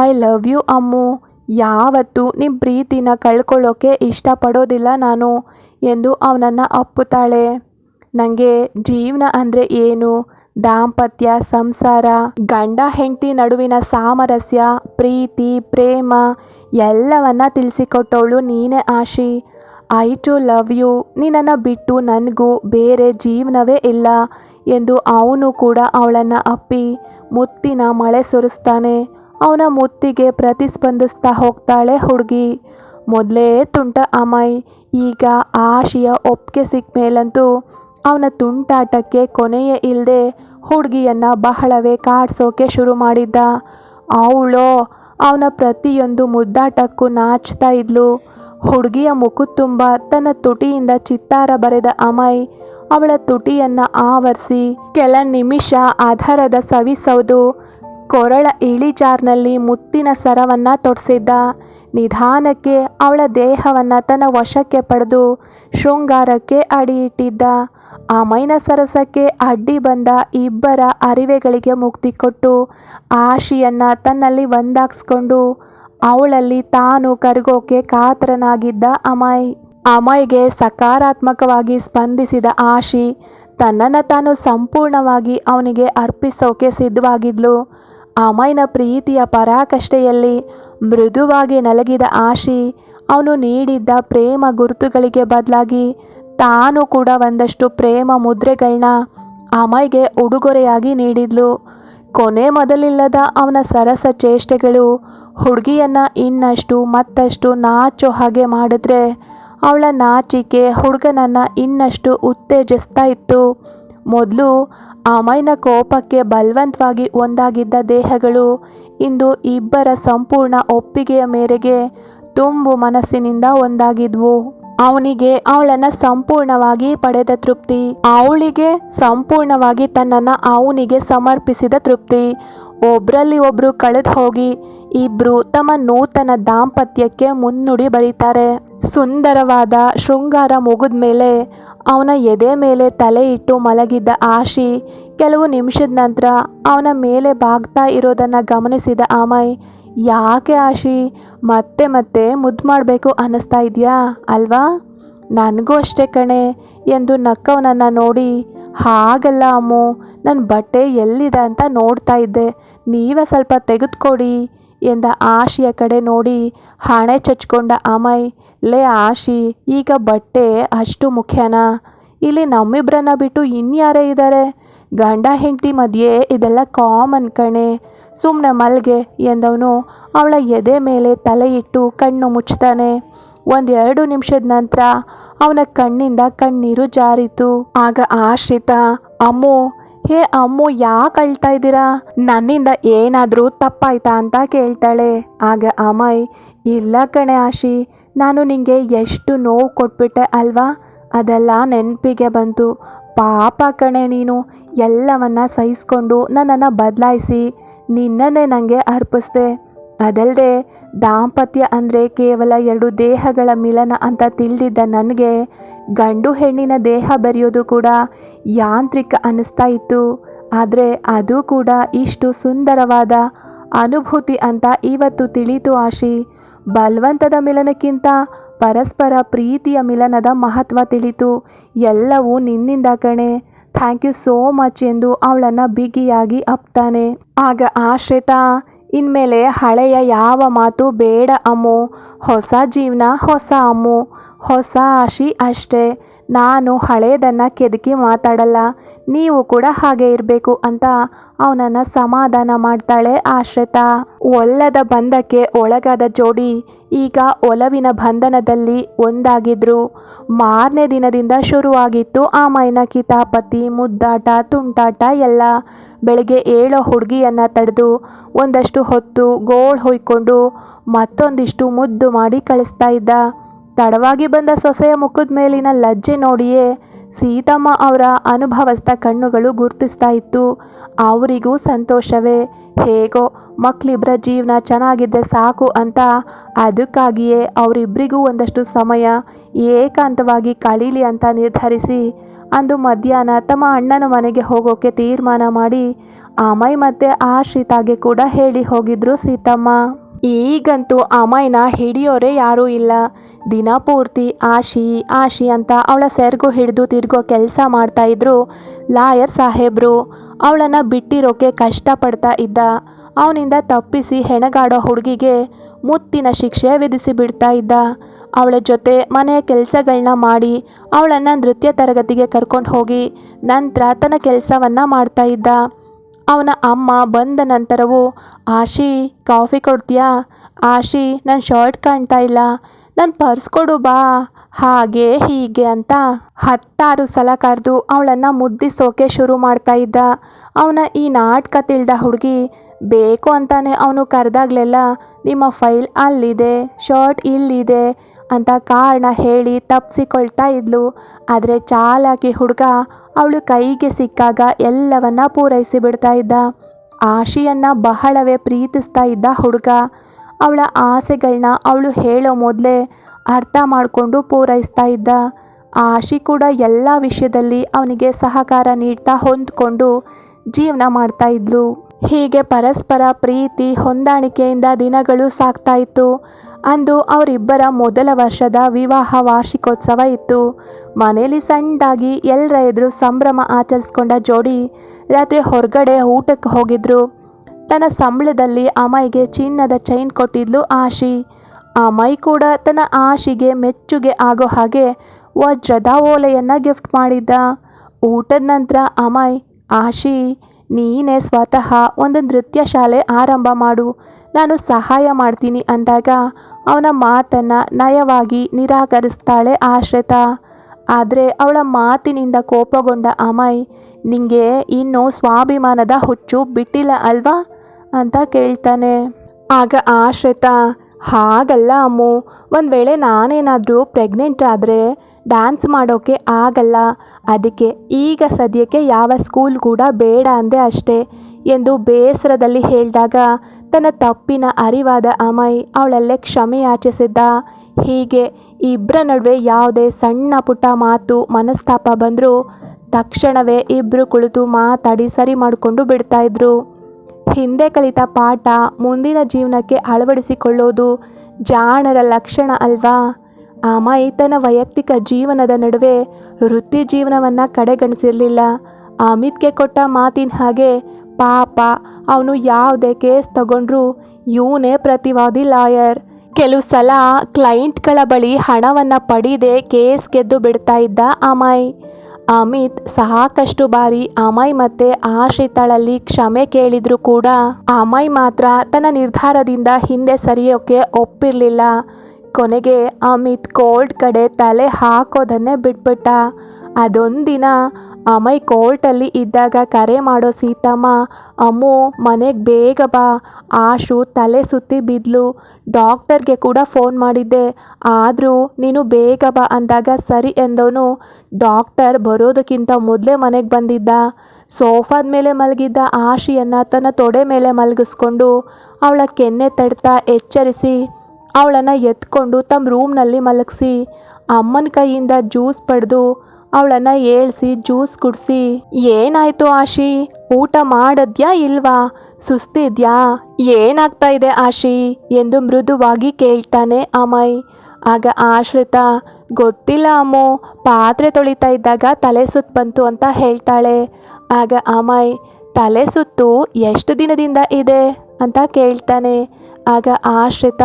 I love you Ammu. ಯಾವತ್ತೂ ನಿಮ್ಮ ಪ್ರೀತಿನ ಕಳ್ಕೊಳ್ಳೋಕೆ ಇಷ್ಟಪಡೋದಿಲ್ಲ ನಾನು ಎಂದು ಅವನನ್ನು ಅಪ್ಪುತ್ತಾಳೆ. ನನಗೆ ಜೀವನ ಅಂದರೆ ಏನು? ದಾಂಪತ್ಯ, ಸಂಸಾರ, ಗಂಡ ಹೆಂಡತಿ ನಡುವಿನ ಸಾಮರಸ್ಯ, ಪ್ರೀತಿ, ಪ್ರೇಮ ಎಲ್ಲವನ್ನ ತಿಳಿಸಿಕೊಟ್ಟವಳು ನೀನೇ Ashi. I too love you ನಿನ್ನನ್ನು ಬಿಟ್ಟು ನನಗೂ ಬೇರೆ ಜೀವನವೇ ಇಲ್ಲ ಎಂದು ಅವನು ಕೂಡ ಅವಳನ್ನು ಅಪ್ಪಿ ಮುತ್ತಿನ ಮಳೆ ಸುರಿಸ್ತಾನೆ. ಅವನ ಮುತ್ತಿಗೆ ಪ್ರತಿಸ್ಪಂದಿಸ್ತಾ ಹೋಗ್ತಾಳೆ ಹುಡುಗಿ. ಮೊದಲೇ ತುಂಟ ಅಮೈ ಈಗ ಆಶಿಯ ಒಪ್ಪಿಗೆ ಸಿಕ್ಕ ಮೇಲಂತೂ ಅವನ ತುಂಟಾಟಕ್ಕೆ ಕೊನೆಯೇ ಇಲ್ಲದೆ ಹುಡುಗಿಯನ್ನು ಬಹಳವೇ ಕಾಡ್ಸೋಕೆ ಶುರು ಮಾಡಿದ್ದ. ಅವಳೋ, ಅವನ ಪ್ರತಿಯೊಂದು ಮುದ್ದಾಟಕ್ಕೂ ನಾಚ್ತಾ ಇದ್ಲು. ಹುಡುಗಿಯ ಮುಖದ ತುಂಬ ತನ್ನ ತುಟಿಯಿಂದ ಚಿತ್ತಾರ ಬರೆದ ಅಮೈ ಅವಳ ತುಟಿಯನ್ನು ಆವರಿಸಿ, ಕೆಲ ನಿಮಿಷ ಆಧಾರದ ಸವಿಸೌದು. ಕೊರಳ ಇಳಿಜಾರ್ನಲ್ಲಿ ಮುತ್ತಿನ ಸರವನ್ನ ತೊಡಿಸಿದ್ದ. ನಿಧಾನಕ್ಕೆ ಅವಳ ದೇಹವನ್ನು ತನ್ನ ವಶಕ್ಕೆ ಪಡೆದು ಶೃಂಗಾರಕ್ಕೆ ಅಡಿಯಿಟ್ಟಿದ್ದ. ಆ ಮೈನ ಸರಸಕ್ಕೆ ಅಡ್ಡಿ ಬಂದ ಇಬ್ಬರ ಅರಿವೆಗಳಿಗೆ ಮುಕ್ತಿ ಕೊಟ್ಟು ಆಶಿಯನ್ನು ತನ್ನಲ್ಲಿ ಒಂದಾಗಿಸ್ಕೊಂಡು ಅವಳಲ್ಲಿ ತಾನು ಕರಗೋಕೆ ಕಾತರನಾಗಿದ್ದ ಅಮಾಯ್. ಅಮಾಯ್ಗೆ ಸಕಾರಾತ್ಮಕವಾಗಿ ಸ್ಪಂದಿಸಿದ ಆಶಿ ತನ್ನನ್ನು ತಾನು ಸಂಪೂರ್ಣವಾಗಿ ಅವನಿಗೆ ಅರ್ಪಿಸೋಕೆ ಸಿದ್ಧವಾಗಿದ್ಲು. ಅಮೈನ ಪ್ರೀತಿಯ ಪರಾಕಷ್ಟೆಯಲ್ಲಿ ಮೃದುವಾಗಿ ನಲಗಿದ ಆಶಿ ಅವನು ನೀಡಿದ್ದ ಪ್ರೇಮ ಗುರುತುಗಳಿಗೆ ಬದಲಾಗಿ ತಾನು ಕೂಡ ಒಂದಷ್ಟು ಪ್ರೇಮ ಮುದ್ರೆಗಳನ್ನ ಅಮೈಗೆ ಉಡುಗೊರೆಯಾಗಿ ನೀಡಿದ್ಲು. ಕೊನೆ ಮೊದಲಿಲ್ಲದ ಅವನ ಸರಸ ಚೇಷ್ಟೆಗಳು ಹುಡುಗಿಯನ್ನು ಇನ್ನಷ್ಟು ಮತ್ತಷ್ಟು ನಾಚೋ ಹಾಗೆ ಮಾಡಿದ್ರೆ ಅವಳ ನಾಚಿಕೆ ಹುಡುಗನನ್ನು ಇನ್ನಷ್ಟು ಉತ್ತೇಜಿಸ್ತಾ ಇತ್ತು. ಮೊದಲು ಅಮೈನ ಕೋಪಕ್ಕೆ ಬಲವಂತವಾಗಿ ಒಂದಾಗಿದ್ದ ದೇಹಗಳು ಇಂದು ಇಬ್ಬರ ಸಂಪೂರ್ಣ ಒಪ್ಪಿಗೆಯ ಮೇರೆಗೆ ತುಂಬು ಮನಸ್ಸಿನಿಂದ ಒಂದಾಗಿದ್ವು. ಅವನಿಗೆ ಅವಳನ್ನ ಸಂಪೂರ್ಣವಾಗಿ ಪಡೆದ ತೃಪ್ತಿ, ಅವಳಿಗೆ ಸಂಪೂರ್ಣವಾಗಿ ತನ್ನನ್ನು ಅವನಿಗೆ ಸಮರ್ಪಿಸಿದ ತೃಪ್ತಿ. ಒಬ್ರಲ್ಲಿ ಒಬ್ಬರು ಕಳೆದು ಹೋಗಿ ಇಬ್ಬರು ತಮ್ಮ ನೂತನ ದಾಂಪತ್ಯಕ್ಕೆ ಮುನ್ನುಡಿ ಬರೀತಾರೆ. ಸುಂದರವಾದ ಶೃಂಗಾರ ಮುಗಿದ ಮೇಲೆ ಅವನ ಎದೆ ಮೇಲೆ ತಲೆ ಇಟ್ಟು ಮಲಗಿದ್ದ ಆಶಿ ಕೆಲವು ನಿಮಿಷದ ನಂತರ ಅವನ ಮೇಲೆ ಬಾಗ್ತಾ ಇರೋದನ್ನು ಗಮನಿಸಿದ ಆಮಾಯ್ ಯಾಕೆ ಆಶಿ, ಮತ್ತೆ ಮತ್ತೆ ಮುದ್ದು ಮಾಡಬೇಕು ಅನ್ನಿಸ್ತಾ ಇದೆಯಾ? ಅಲ್ವಾ? ನನಗೂ ಅಷ್ಟೇ ಕಣೆ ಎಂದು ನಕ್ಕವನನ್ನು ನೋಡಿ ಹಾಗಲ್ಲ ಅಮ್ಮು ನನ್ನ ಬಟ್ಟೆ ಎಲ್ಲಿದೆ ಅಂತ ನೋಡ್ತಾ ಇದ್ದೆ. ನೀವೇ ಸ್ವಲ್ಪ ತೆಗೆದುಕೊಡಿ ಎಂದ ಆಶಿಯ ಕಡೆ ನೋಡಿ ಹಣೆ ಚಚ್ಕೊಂಡ ಅಮಯ್. ಲೇ ಆಶಿ, ಈಗ ಬಟ್ಟೆ ಅಷ್ಟು ಮುಖ್ಯನಾ? ಇಲ್ಲಿ ನಮ್ಮಿಬ್ಬರನ್ನ ಬಿಟ್ಟು ಇನ್ಯಾರೇ ಇದ್ದಾರೆ ಗಂಡ ಹೆಂಡತಿ ಮಧ್ಯೆ ಇದೆಲ್ಲ ಕಾಮನ್ ಕಣೆ. ಸುಮ್ಮನೆ ಮಲ್ಗೆ ಎಂದವನು ಅವಳ ಎದೆ ಮೇಲೆ ತಲೆ ಇಟ್ಟು ಕಣ್ಣು ಮುಚ್ತಾನೆ. ಒಂದೆರಡು ನಿಮಿಷದ ನಂತರ ಅವನ ಕಣ್ಣಿಂದ ಕಣ್ಣೀರು ಜಾರಿತು. ಆಗ ಆಶ್ರಿತ, ಅಮ್ಮು, ಹೇ ಅಮ್ಮು, ಯಾಕೆ ಅಳ್ತಾ ಇದ್ದೀರಾ? ನನ್ನಿಂದ ಏನಾದರೂ ತಪ್ಪಾಯ್ತಾ ಅಂತ ಕೇಳ್ತಾಳೆ. ಆಗ ಅಮಯ್, ಇಲ್ಲ ಕಣೆ ಆಶಿ, ನಾನು ನಿಂಗೆ ಎಷ್ಟು ನೋವು ಕೊಟ್ಬಿಟ್ಟೆ ಅಲ್ವಾ? ಅದೆಲ್ಲ ನೆನಪಿಗೆ ಬಂತು. ಪಾಪ ಕಣೆ ನೀನು, ಎಲ್ಲವನ್ನ ಸಹಿಸ್ಕೊಂಡು ನನ್ನನ್ನು ಬದಲಾಯಿಸಿ, ನಿನ್ನನ್ನೇ ನನಗೆ ಅರ್ಪಿಸ್ದೆ. ಅದಲ್ಲದೆ ದಾಂಪತ್ಯ ಅಂದರೆ ಕೇವಲ ಎರಡು ದೇಹಗಳ ಮಿಲನ ಅಂತ ತಿಳಿದಿದ್ದ ನನಗೆ ಗಂಡು ಹೆಣ್ಣಿನ ದೇಹ ಬರೆಯೋದು ಕೂಡ ಯಾಂತ್ರಿಕ ಅನ್ನಿಸ್ತಾ ಇತ್ತು. ಆದರೆ ಅದು ಕೂಡ ಇಷ್ಟು ಸುಂದರವಾದ ಅನುಭೂತಿ ಅಂತ ಇವತ್ತು ತಿಳಿತು ಆಶಿ. ಬಲವಂತದ ಮಿಲನಕ್ಕಿಂತ ಪರಸ್ಪರ ಪ್ರೀತಿಯ ಮಿಲನದ ಮಹತ್ವ ತಿಳಿತು. ಎಲ್ಲವೂ ನಿನ್ನಿಂದ ಕಣೆ. ಥ್ಯಾಂಕ್ ಯು ಸೋ ಮಚ್ ಎಂದು ಅವಳನ್ನು ಬಿಗಿಯಾಗಿ ಅಪ್ತಾನೆ. ಆಗ ಆಶ್ರಿತ ಇನ್ಮೇಲೆ ಹಳೆಯ ಯಾವ ಮಾತು ಬೇಡ ಅಮ್ಮು ಹೊಸ ಜೀವನ ಹೊಸ ಅಮ್ಮು. ಹೊಸ ಆಶಿ ಅಷ್ಟೇ. ನಾನು ಹಳೇದನ್ನು ಕೆದಕಿ ಮಾತಾಡಲ್ಲ. ನೀವು ಕೂಡ ಹಾಗೆ ಇರಬೇಕು ಅಂತ ಅವನನ್ನು ಸಮಾಧಾನ ಮಾಡ್ತಾಳೆ ಆಶ್ರಿತಾ. ಒಲ್ಲದ ಬಂಧಕ್ಕೆ ಒಳಗಾದ ಜೋಡಿ ಈಗ ಒಲವಿನ ಬಂಧನದಲ್ಲಿ ಒಂದಾಗಿದ್ರು. ಮಾರನೇ ದಿನದಿಂದ ಶುರುವಾಗಿತ್ತು ಆ ಮೈನ ಕಿತಾಪತಿ, ಮುದ್ದಾಟ, ತುಂಟಾಟ ಎಲ್ಲ. ಬೆಳಗ್ಗೆ ಏಳೋ ಹುಡುಗಿಯನ್ನು ತಡೆದು ಒಂದಷ್ಟು ಹೊತ್ತು ಗೋಳ್ ಹೊಯ್ಕೊಂಡು ಮತ್ತೊಂದಿಷ್ಟು ಮುದ್ದು ಮಾಡಿ ಕಳಿಸ್ತಾ ಇದ್ದ. ತಡವಾಗಿ ಬಂದ ಸೊಸೆಯ ಮುಖದ ಮೇಲಿನ ಲಜ್ಜೆ ನೋಡಿಯೇ ಸೀತಮ್ಮ ಅವರ ಅನುಭವಸ್ಥ ಕಣ್ಣುಗಳು ಗುರುತಿಸ್ತಾ ಇತ್ತು. ಅವರಿಗೂ ಸಂತೋಷವೇ. ಹೇಗೋ ಮಕ್ಕಳಿಬ್ಬರ ಜೀವನ ಚೆನ್ನಾಗಿದ್ದೆ ಸಾಕು ಅಂತ ಅದಕ್ಕಾಗಿಯೇ ಅವರಿಬ್ಬರಿಗೂ ಒಂದಷ್ಟು ಸಮಯ ಏಕಾಂತವಾಗಿ ಕಳೀಲಿ ಅಂತ ನಿರ್ಧರಿಸಿ ಅಂದು ಮಧ್ಯಾಹ್ನ ತಮ್ಮ ಅಣ್ಣನ ಮನೆಗೆ ಹೋಗೋಕೆ ತೀರ್ಮಾನ ಮಾಡಿ ಅಮೈ ಮತ್ತು ಆಶ್ರಿತಾಗೆ ಕೂಡ ಹೇಳಿ ಹೋಗಿದ್ರು ಸೀತಮ್ಮ. ಈಗಂತೂ ಅಮೈನ ಹಿಡಿಯೋರೇ ಯಾರೂ ಇಲ್ಲ. ದಿನ ಪೂರ್ತಿ ಆಶಿ ಆಶಿ ಅಂತ ಅವಳ ಸೆರಗು ಹಿಡಿದು ತಿರ್ಗೋ ಕೆಲಸ ಮಾಡ್ತಾ ಇದ್ರು ಲಾಯರ್ ಸಾಹೇಬ್ರು. ಅವಳನ್ನು ಬಿಟ್ಟಿರೋಕೆ ಕಷ್ಟಪಡ್ತಾ ಇದ್ದ. ಅವನಿಂದ ತಪ್ಪಿಸಿ ಹೆಣಗಾಡೋ ಹುಡುಗಿಗೆ ಮುತ್ತಿನ ಶಿಕ್ಷೆ ವಿಧಿಸಿ ಬಿಡ್ತಾ ಇದ್ದ. ಅವಳ ಜೊತೆ ಮನೆಯ ಕೆಲಸಗಳನ್ನ ಮಾಡಿ ಅವಳನ್ನು ನೃತ್ಯ ತರಗತಿಗೆ ಕರ್ಕೊಂಡು ಹೋಗಿ ನಂತರ ತನ್ನ ಕೆಲಸವನ್ನು ಮಾಡ್ತಾ ಇದ್ದ. ಅವನ ಅಮ್ಮ ಬಂದ ನಂತರವೂ, ಆಶಿ, ಕಾಫಿ ಕೊಡ್ತೀಯಾ? ಆಶಿ ನನ್ನ ಶರ್ಟ್ ಕಾಣ್ತಾ ಇಲ್ಲ. ನನ್ನ ಪರ್ಸ್ ಕೊಡು ಬಾ. ಹಾಗೆ, ಹೀಗೆ ಅಂತ ಹತ್ತಾರು ಸಲ ಕರೆದು ಅವಳನ್ನು ಮುದ್ದಿಸೋಕೆ ಶುರು ಮಾಡ್ತಾ ಇದ್ದ. ಅವನ ಈ ನಾಟಕ ತಿಳಿದ ಹುಡುಗಿ, ಬೇಕು ಅಂತಾನೆ ಅವನು ಕರೆದಾಗಲೆಲ್ಲ, ನಿಮ್ಮ ಫೈಲ್ ಅಲ್ಲಿದೆ, ಶರ್ಟ್ ಇಲ್ಲಿದೆ ಅಂತ ಕಾರಣ ಹೇಳಿ ತಪ್ಪಿಸಿಕೊಳ್ತಾ ಇದ್ಲು. ಆದರೆ ಚಾಲಾಕಿ ಹುಡುಗ ಅವಳು ಕೈಗೆ ಸಿಕ್ಕಾಗ ಎಲ್ಲವನ್ನ ಪೂರೈಸಿ ಬಿಡ್ತಾ ಇದ್ದ. ಆಶಿಯನ್ನ ಬಹಳವೇ ಪ್ರೀತಿಸ್ತಾ ಇದ್ದ ಹುಡುಗ. ಅವಳ ಆಸೆಗಳನ್ನ ಅವಳು ಹೇಳೋ ಮೊದಲೇ ಅರ್ಥ ಮಾಡಿಕೊಂಡು ಪೂರೈಸ್ತಾ ಇದ್ದ. ಆಶಿ ಕೂಡ ಎಲ್ಲ ವಿಷಯದಲ್ಲಿ ಅವನಿಗೆ ಸಹಕಾರ ನೀಡ್ತಾ ಹೊಂದ್ಕೊಂಡು ಜೀವನ ಮಾಡ್ತಾ ಇದ್ಲು. ಹೀಗೆ ಪರಸ್ಪರ ಪ್ರೀತಿ, ಹೊಂದಾಣಿಕೆಯಿಂದ ದಿನಗಳು ಸಾಗ್ತಾ ಇತ್ತು. ಅಂದು ಅವರಿಬ್ಬರ ಮೊದಲ ವರ್ಷದ ವಿವಾಹ ವಾರ್ಷಿಕೋತ್ಸವ ಇತ್ತು. ಮನೆಯಲ್ಲಿ ಸಣ್ಣದಾಗಿ ಎಲ್ಲರ ಎದುರು ಸಂಭ್ರಮ ಆಚರಿಸ್ಕೊಂಡ ಜೋಡಿ ರಾತ್ರಿ ಹೊರಗಡೆ ಊಟಕ್ಕೆ ಹೋಗಿದ್ರು. ತನ್ನ ಸಂಬಳದಲ್ಲಿ ಅಮೈಗೆ ಚಿನ್ನದ ಚೈನ್ ಕೊಟ್ಟಿದ್ಲು ಆಶಿ. ಅಮೈ ಕೂಡ ತನ್ನ ಆಶಿಗೆ ಮೆಚ್ಚುಗೆ ಆಗೋ ಹಾಗೆ ವಜ್ರದ ಓಲೆಯನ್ನು ಗಿಫ್ಟ್ ಮಾಡಿದ್ದ. ಊಟದ ನಂತರ ಅಮೈ ಆಶಿ ನೀನೇ ಸ್ವತಃ ಒಂದು ನೃತ್ಯ ಶಾಲೆ ಆರಂಭ ಮಾಡು. ನಾನು ಸಹಾಯ ಮಾಡ್ತೀನಿ ಅಂದಾಗ ಅವನ ಮಾತನ್ನು ನಯವಾಗಿ ನಿರಾಕರಿಸ್ತಾಳೆ ಆಶ್ರಿತ. ಆದರೆ ಅವಳ ಮಾತಿನಿಂದ ಕೋಪಗೊಂಡ ಅಮಾಯ್, ನಿಂಗೆ ಇನ್ನೂ ಸ್ವಾಭಿಮಾನದ ಹುಚ್ಚು ಬಿಟ್ಟಿಲ್ಲ ಅಲ್ವಾ? ಅಂತ ಕೇಳ್ತಾನೆ. ಆಗ ಆಶ್ರಿತ, ಹಾಗಲ್ಲ ಅಮ್ಮು, ಒಂದು ವೇಳೆ ನಾನೇನಾದರೂ ಪ್ರೆಗ್ನೆಂಟ್ ಆದರೆ ಡ್ಯಾನ್ಸ್ ಮಾಡೋಕ್ಕೆ ಆಗಲ್ಲ. ಅದಕ್ಕೆ ಈಗ ಸದ್ಯಕ್ಕೆ ಯಾವ ಸ್ಕೂಲ್ ಕೂಡ ಬೇಡ ಅಂದೆ ಅಷ್ಟೇ ಎಂದು ಬೇಸರದಲ್ಲಿ ಹೇಳಿದಾಗ ತನ್ನ ತಪ್ಪಿನ ಅರಿವಾದ ಅಮಯ್ ಅವಳಲ್ಲೇ ಕ್ಷಮೆ ಯಾಚಿಸಿದ್ದ. ಹೀಗೆ ಇಬ್ಬರ ನಡುವೆ ಯಾವುದೇ ಸಣ್ಣ ಪುಟ್ಟ ಮಾತು, ಮನಸ್ತಾಪ ಬಂದರೂ ತಕ್ಷಣವೇ ಇಬ್ಬರು ಕುಳಿತು ಮಾತಾಡಿ ಸರಿ ಮಾಡಿಕೊಂಡು ಬಿಡ್ತಾ ಇದ್ರು. ಹಿಂದೆ ಕಲಿತ ಪಾಠ ಮುಂದಿನ ಜೀವನಕ್ಕೆ ಅಳವಡಿಸಿಕೊಳ್ಳೋದು ಜಾಣರ ಲಕ್ಷಣ ಅಲ್ವಾ? ಅಮೈ ತನ್ನ ವೈಯಕ್ತಿಕ ಜೀವನದ ನಡುವೆ ವೃತ್ತಿ ಜೀವನವನ್ನು ಕಡೆಗಣಿಸಿರಲಿಲ್ಲ. ಅಮಿತ್ಗೆ ಕೊಟ್ಟ ಮಾತಿನ ಹಾಗೆ ಪಾಪ, ಅವನು ಯಾವುದೇ ಕೇಸ್ ತಗೊಂಡ್ರು ಇವನೇ ಪ್ರತಿವಾದಿ ಲಾಯರ್. ಕೆಲವು ಸಲ ಕ್ಲೈಂಟ್ಗಳ ಬಳಿ ಹಣವನ್ನು ಪಡೆಯದೆ ಕೇಸ್ ಗೆದ್ದು ಬಿಡ್ತಾ ಇದ್ದ ಅಮಾಯ್. ಅಮಿತ್ ಸಾಕಷ್ಟು ಬಾರಿ ಅಮಾಯ್ ಮತ್ತೆ ಆಶ್ರಿತಳಲ್ಲಿ ಕ್ಷಮೆ ಕೇಳಿದ್ರು ಕೂಡ ಅಮಾಯ್ ಮಾತ್ರ ತನ್ನ ನಿರ್ಧಾರದಿಂದ ಹಿಂದೆ ಸರಿಯೋಕೆ ಒಪ್ಪಿರಲಿಲ್ಲ. ಕೊನೆಗೆ ಅಮಿತ್ ಕೋರ್ಟ್ ಕಡೆ ತಲೆ ಹಾಕೋದನ್ನೇ ಬಿಟ್ಬಿಟ್ಟ. ಅದೊಂದಿನ ಅಮೈ ಕೋರ್ಟಲ್ಲಿ ಇದ್ದಾಗ ಕರೆ ಮಾಡೋ ಸೀತಮ್ಮ, ಅಮ್ಮು, ಮನೆಗೆ ಬೇಗ ಬಾ. ಆಶು ತಲೆ ಸುತ್ತಿ ಬಿದ್ಲು. ಡಾಕ್ಟರ್ಗೆ ಕೂಡ ಫೋನ್ ಮಾಡಿದ್ದೆ. ಆದರೂ ನೀನು ಬೇಗ ಬಾ ಅಂದಾಗ ಸರಿ ಎಂದವನು ಡಾಕ್ಟರ್ ಬರೋದಕ್ಕಿಂತ ಮೊದಲೇ ಮನೆಗೆ ಬಂದಿದ್ದ. ಸೋಫಾದ ಮೇಲೆ ಮಲಗಿದ್ದ ಆಶಿಯನ್ನು ತನ್ನ ತೊಡೆ ಮೇಲೆ ಮಲಗಿಸ್ಕೊಂಡು ಅವಳ ಕೆನ್ನೆ ತಡ್ತಾ ಎಚ್ಚರಿಸಿ ಅವಳನ್ನು ಎತ್ಕೊಂಡು ತಮ್ಮ ರೂಮ್ನಲ್ಲಿ ಮಲಗಿಸಿ, ಅಮ್ಮನ ಕೈಯಿಂದ ಜ್ಯೂಸ್ ಪಡೆದು ಅವಳನ್ನು ಏಳಿಸಿ ಜ್ಯೂಸ್ ಕುಡಿಸಿ, ಏನಾಯಿತು ಆಶಿ? ಊಟ ಮಾಡದ್ಯಾ ಇಲ್ವಾ? ಸುಸ್ತಿದ್ಯಾ? ಏನಾಗ್ತಾ ಇದೆ ಆಶಿ? ಎಂದು ಮೃದುವಾಗಿ ಕೇಳ್ತಾನೆ ಅಮಯ್. ಆಗ ಆಶ್ರಿತ, ಗೊತ್ತಿಲ್ಲ ಅಮ್ಮು, ಪಾತ್ರೆ ತೊಳಿತಾ ಇದ್ದಾಗ ತಲೆ ಸುತ್ತ ಬಂತು ಅಂತ ಹೇಳ್ತಾಳೆ. ಆಗ ಅಮಯ್, ತಲೆ ಸುತ್ತು ಎಷ್ಟು ದಿನದಿಂದ ಇದೆ? ಅಂತ ಕೇಳ್ತಾನೆ. ಆಗ ಆಶ್ರಿತ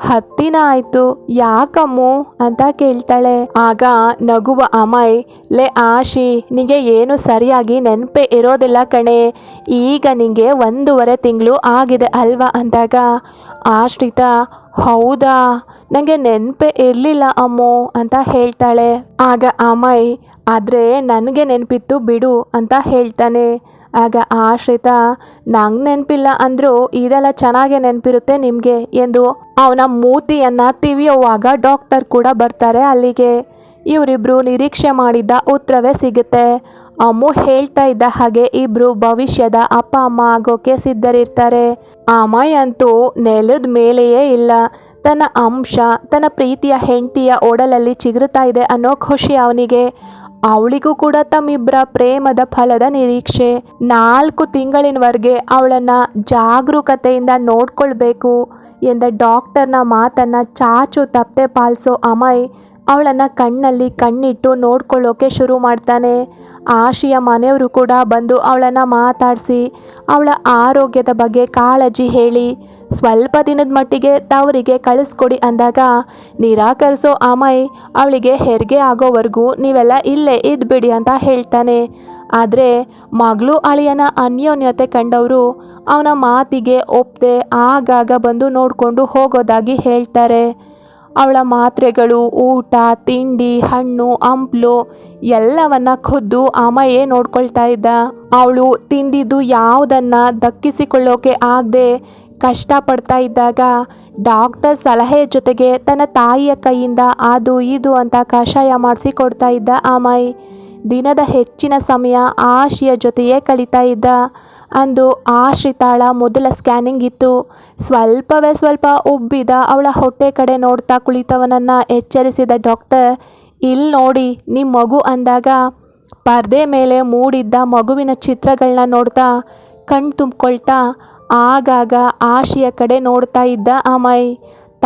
ಹತ್ತಿನ ಆಯ್ತು, ಯಾಕಮ್ಮು? ಅಂತ ಕೇಳ್ತಾಳೆ. ಆಗ ನಗುವ ಅಮಯ್, ಲೇ ಆಶಿ, ನಿಂಗೆ ಏನು ಸರಿಯಾಗಿ ನೆನಪೆ ಇರೋದಿಲ್ಲ ಕಣೆ. ಈಗ ನಿಂಗೆ ಒಂದೂವರೆ ತಿಂಗಳು ಆಗಿದೆ ಅಲ್ವಾ? ಅಂದಾಗ, ಆಶ್ರಿತ, ಹೌದಾ? ನನಗೆ ನೆನಪೇ ಇರಲಿಲ್ಲ ಅಮ್ಮು, ಅಂತ ಹೇಳ್ತಾಳೆ. ಆಗ ಅಮಯ್, ಆದರೆ ನನಗೆ ನೆನಪಿತ್ತು ಬಿಡು, ಅಂತ ಹೇಳ್ತಾನೆ. ಆಗ ಆಶ್ರಿತ ನಂಗೆ ನೆನಪಿಲ್ಲ ಅಂದರೂ ಇದೆಲ್ಲ ಚೆನ್ನಾಗೆ ನೆನಪಿರುತ್ತೆ ನಿಮಗೆ ಎಂದು ಅವನ ಮೂತಿಯನ್ನು ತಿವಿಯುವಾಗ ಡಾಕ್ಟರ್ ಕೂಡ ಬರ್ತಾರೆ ಅಲ್ಲಿಗೆ. ಇವರಿಬ್ಬರು ನಿರೀಕ್ಷೆ ಮಾಡಿದ್ದ ಉತ್ತರವೇ ಸಿಗುತ್ತೆ. ಅಮ್ಮು ಹೇಳ್ತಾ ಇದ್ದ ಹಾಗೆ ಇಬ್ರು ಭವಿಷ್ಯದ ಅಪ್ಪ, ಅಮ್ಮ ಆಗೋಕೆ ಸಿದ್ಧರಿರ್ತಾರೆ. ಅಮಯ್ ಅಂತೂ ನೆಲದ ಮೇಲೆಯೇ ಇಲ್ಲ. ತನ್ನ ಅಂಶ, ತನ್ನ ಪ್ರೀತಿಯ ಹೆಂಡತಿಯ ಒಡಲಲ್ಲಿ ಚಿಗುರುತ್ತಾ ಇದೆ ಅನ್ನೋ ಖುಷಿ ಅವನಿಗೆ. ಅವಳಿಗೂ ಕೂಡ ತಮ್ಮಿಬ್ಬರ ಪ್ರೇಮದ ಫಲದ ನಿರೀಕ್ಷೆ. ನಾಲ್ಕು ತಿಂಗಳಿನವರೆಗೆ ಅವಳನ್ನ ಜಾಗರೂಕತೆಯಿಂದ ನೋಡ್ಕೊಳ್ಬೇಕು ಎಂದ ಡಾಕ್ಟರ್ನ ಮಾತನ್ನ ಚಾಚು ತಪ್ಪದೆ ಪಾಲಿಸೋ ಅಮಯ್ ಅವಳನ್ನು ಕಣ್ಣಲ್ಲಿ ಕಣ್ಣಿಟ್ಟು ನೋಡ್ಕೊಳ್ಳೋಕೆ ಶುರು ಮಾಡ್ತಾನೆ. ಆಶಿಯ ಮನೆಯವರು ಕೂಡ ಬಂದು ಅವಳನ್ನು ಮಾತಾಡಿಸಿ, ಅವಳ ಆರೋಗ್ಯದ ಬಗ್ಗೆ ಕಾಳಜಿ ಹೇಳಿ, ಸ್ವಲ್ಪ ದಿನದ ಮಟ್ಟಿಗೆ ತವರಿಗೆ ಕಳಿಸ್ಕೊಡಿ ಅಂದಾಗ, ನಿರಾಕರಿಸೋ ಅಮಯ್, ಅವಳಿಗೆ ಹೆರಿಗೆ ಆಗೋವರೆಗೂ ನೀವೆಲ್ಲ ಇಲ್ಲೇ ಇದ್ಬಿಡಿ ಅಂತ ಹೇಳ್ತಾನೆ. ಆದರೆ, ಮಗಳು ಅಳಿಯನ ಅನ್ಯೋನ್ಯತೆ ಕಂಡವರು ಅವನ ಮಾತಿಗೆ ಒಪ್ಪದೆ ಆಗಾಗ ಬಂದು ನೋಡಿಕೊಂಡು ಹೋಗೋದಾಗಿ ಹೇಳ್ತಾರೆ. ಅವಳ ಮಾತ್ರೆಗಳು, ಊಟ, ತಿಂಡಿ, ಹಣ್ಣು, ಹಂಪ್ಲು ಎಲ್ಲವನ್ನ ಖುದ್ದು ಅಮ್ಮಯೇ ನೋಡ್ಕೊಳ್ತಾ ಇದ್ದ. ಅವಳು ತಿಂದಿದ್ದು ಯಾವುದನ್ನ ದಕ್ಕಿಸಿಕೊಳ್ಳೋಕೆ ಆಗದೆ ಕಷ್ಟಪಡ್ತಾ ಇದ್ದಾಗ ಡಾಕ್ಟರ್ ಸಲಹೆ ಜೊತೆಗೆ ತನ್ನ ತಾಯಿಯ ಕೈಯಿಂದ ಅದು ಇದು ಅಂತ ಕಷಾಯ ಮಾಡಿಸಿ ಕೊಡ್ತಾ ಇದ್ದ ಅಮಯ್. ದಿನದ ಹೆಚ್ಚಿನ ಸಮಯ ಆಶಿಯ ಜೊತೆಯೇ ಕಳೀತಾ ಇದ್ದ. ಅಂದು ಆಶ್ರಿತಾಳ ಮೊದಲ ಸ್ಕ್ಯಾನಿಂಗ್ ಇತ್ತು. ಸ್ವಲ್ಪವೇ ಸ್ವಲ್ಪ ಉಬ್ಬಿದ ಅವಳ ಹೊಟ್ಟೆ ಕಡೆ ನೋಡ್ತಾ ಕುಳಿತವನನ್ನು ಎಚ್ಚರಿಸಿದ ಡಾಕ್ಟರ್ ಇಲ್ಲಿ ನೋಡಿ ನಿಮ್ಮ ಮಗು ಅಂದಾಗ ಪರ್ದೆ ಮೇಲೆ ಮೂಡಿದ್ದ ಮಗುವಿನ ಚಿತ್ರಗಳನ್ನ ನೋಡ್ತಾ ಕಣ್ ತುಂಬಿಕೊಳ್ತಾ, ಆಗಾಗ ಆಶಿಯ ಕಡೆ ನೋಡ್ತಾ ಇದ್ದ ಅಮಯ್.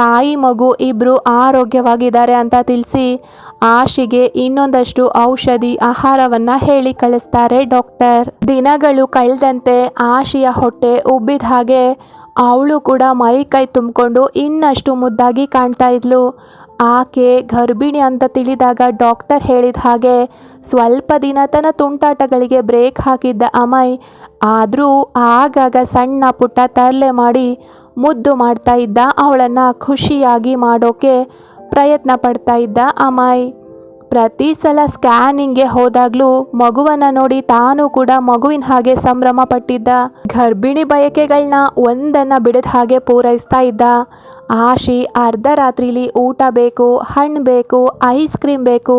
ತಾಯಿ ಮಗು ಇಬ್ಬರು ಆರೋಗ್ಯವಾಗಿದ್ದಾರೆ ಅಂತ ತಿಳಿಸಿ ಆಶಿಗೆ ಇನ್ನೊಂದಷ್ಟು ಔಷಧಿ ಆಹಾರವನ್ನು ಹೇಳಿ ಕಳಿಸ್ತಾರೆ ಡಾಕ್ಟರ್. ದಿನಗಳು ಕಳೆದಂತೆ ಆಶಿಯ ಹೊಟ್ಟೆ ಉಬ್ಬಿದ ಹಾಗೆ ಅವಳು ಕೂಡ ಮೈ ಕೈ ತುಂಬಿಕೊಂಡು ಇನ್ನಷ್ಟು ಮುದ್ದಾಗಿ ಕಾಣ್ತಾ ಇದ್ಲು. ಆಕೆ ಗರ್ಭಿಣಿ ಅಂತ ತಿಳಿದಾಗ ಡಾಕ್ಟರ್ ಹೇಳಿದ ಹಾಗೆ ಸ್ವಲ್ಪ ದಿನ ತನ್ನ ತುಂಟಾಟಗಳಿಗೆ ಬ್ರೇಕ್ ಹಾಕಿದ್ದ ಅಮಯ್. ಆದರೂ ಆಗಾಗ ಸಣ್ಣ ಪುಟ್ಟ ತರಲೆ ಮಾಡಿ ಮುದ್ದು ಮಾಡ್ತಾ ಇದ್ದ ಅವಳನ್ನು ಖುಷಿಯಾಗಿ ಮಾಡೋಕೆ ಪ್ರಯತ್ನ ಪಡ್ತಾ ಇದ್ದ ಅಮಯ್. ಪ್ರತಿ ಸಲ ಸ್ಕ್ಯಾನಿಂಗ್ಗೆ ಹೋದಾಗ್ಲೂ ಮಗುವನ್ನ ನೋಡಿ ತಾನು ಕೂಡ ಮಗುವಿನ ಹಾಗೆ ಸಂಭ್ರಮ ಪಟ್ಟಿದ್ದ. ಗರ್ಭಿಣಿ ಬಯಕೆಗಳನ್ನ ಒಂದನ್ನ ಬಿಡದ ಹಾಗೆ ಪೂರೈಸ್ತಾ ಇದ್ದ. ಆಶಿ ಅರ್ಧ ರಾತ್ರಿಲಿ ಊಟ ಬೇಕು, ಹಣ್ಣು ಬೇಕು, ಐಸ್ ಕ್ರೀಮ್ ಬೇಕು.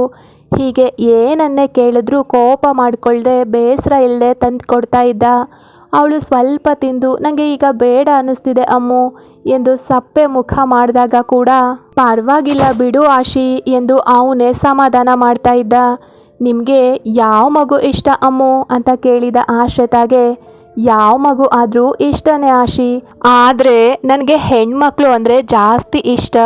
ಹೀಗೆ ಏನನ್ನೇ ಕೇಳಿದ್ರೂ ಕೋಪ ಮಾಡಿಕೊಳ್ಳದೆ ಬೇಸರ ಇಲ್ಲದೆ ತಂದು ಕೊಡ್ತಾ ಇದ್ದ. ಅವಳು ಸ್ವಲ್ಪ ತಿಂದು ನನಗೆ ಈಗ ಬೇಡ ಅನ್ನಿಸ್ತಿದೆ ಅಮ್ಮು ಎಂದು ಸಪ್ಪೆ ಮುಖ ಮಾಡಿದಾಗ ಕೂಡ, ಪರವಾಗಿಲ್ಲ ಬಿಡು ಆಶಿ ಎಂದು ಅವನೇ ಸಮಾಧಾನ ಮಾಡ್ತಾ ಇದ್ದ. ನಿಮಗೆ ಯಾವ ಮಗು ಇಷ್ಟ ಅಮ್ಮು? ಅಂತ ಕೇಳಿದ ಆಶ್ರಿತಾಗೆ ಯಾವ ಮಗು ಆದರೂ ಇಷ್ಟನೇ ಆಶಿ. ಆದರೆ ನನಗೆ ಹೆಣ್ಮಕ್ಳು ಅಂದರೆ ಜಾಸ್ತಿ ಇಷ್ಟ.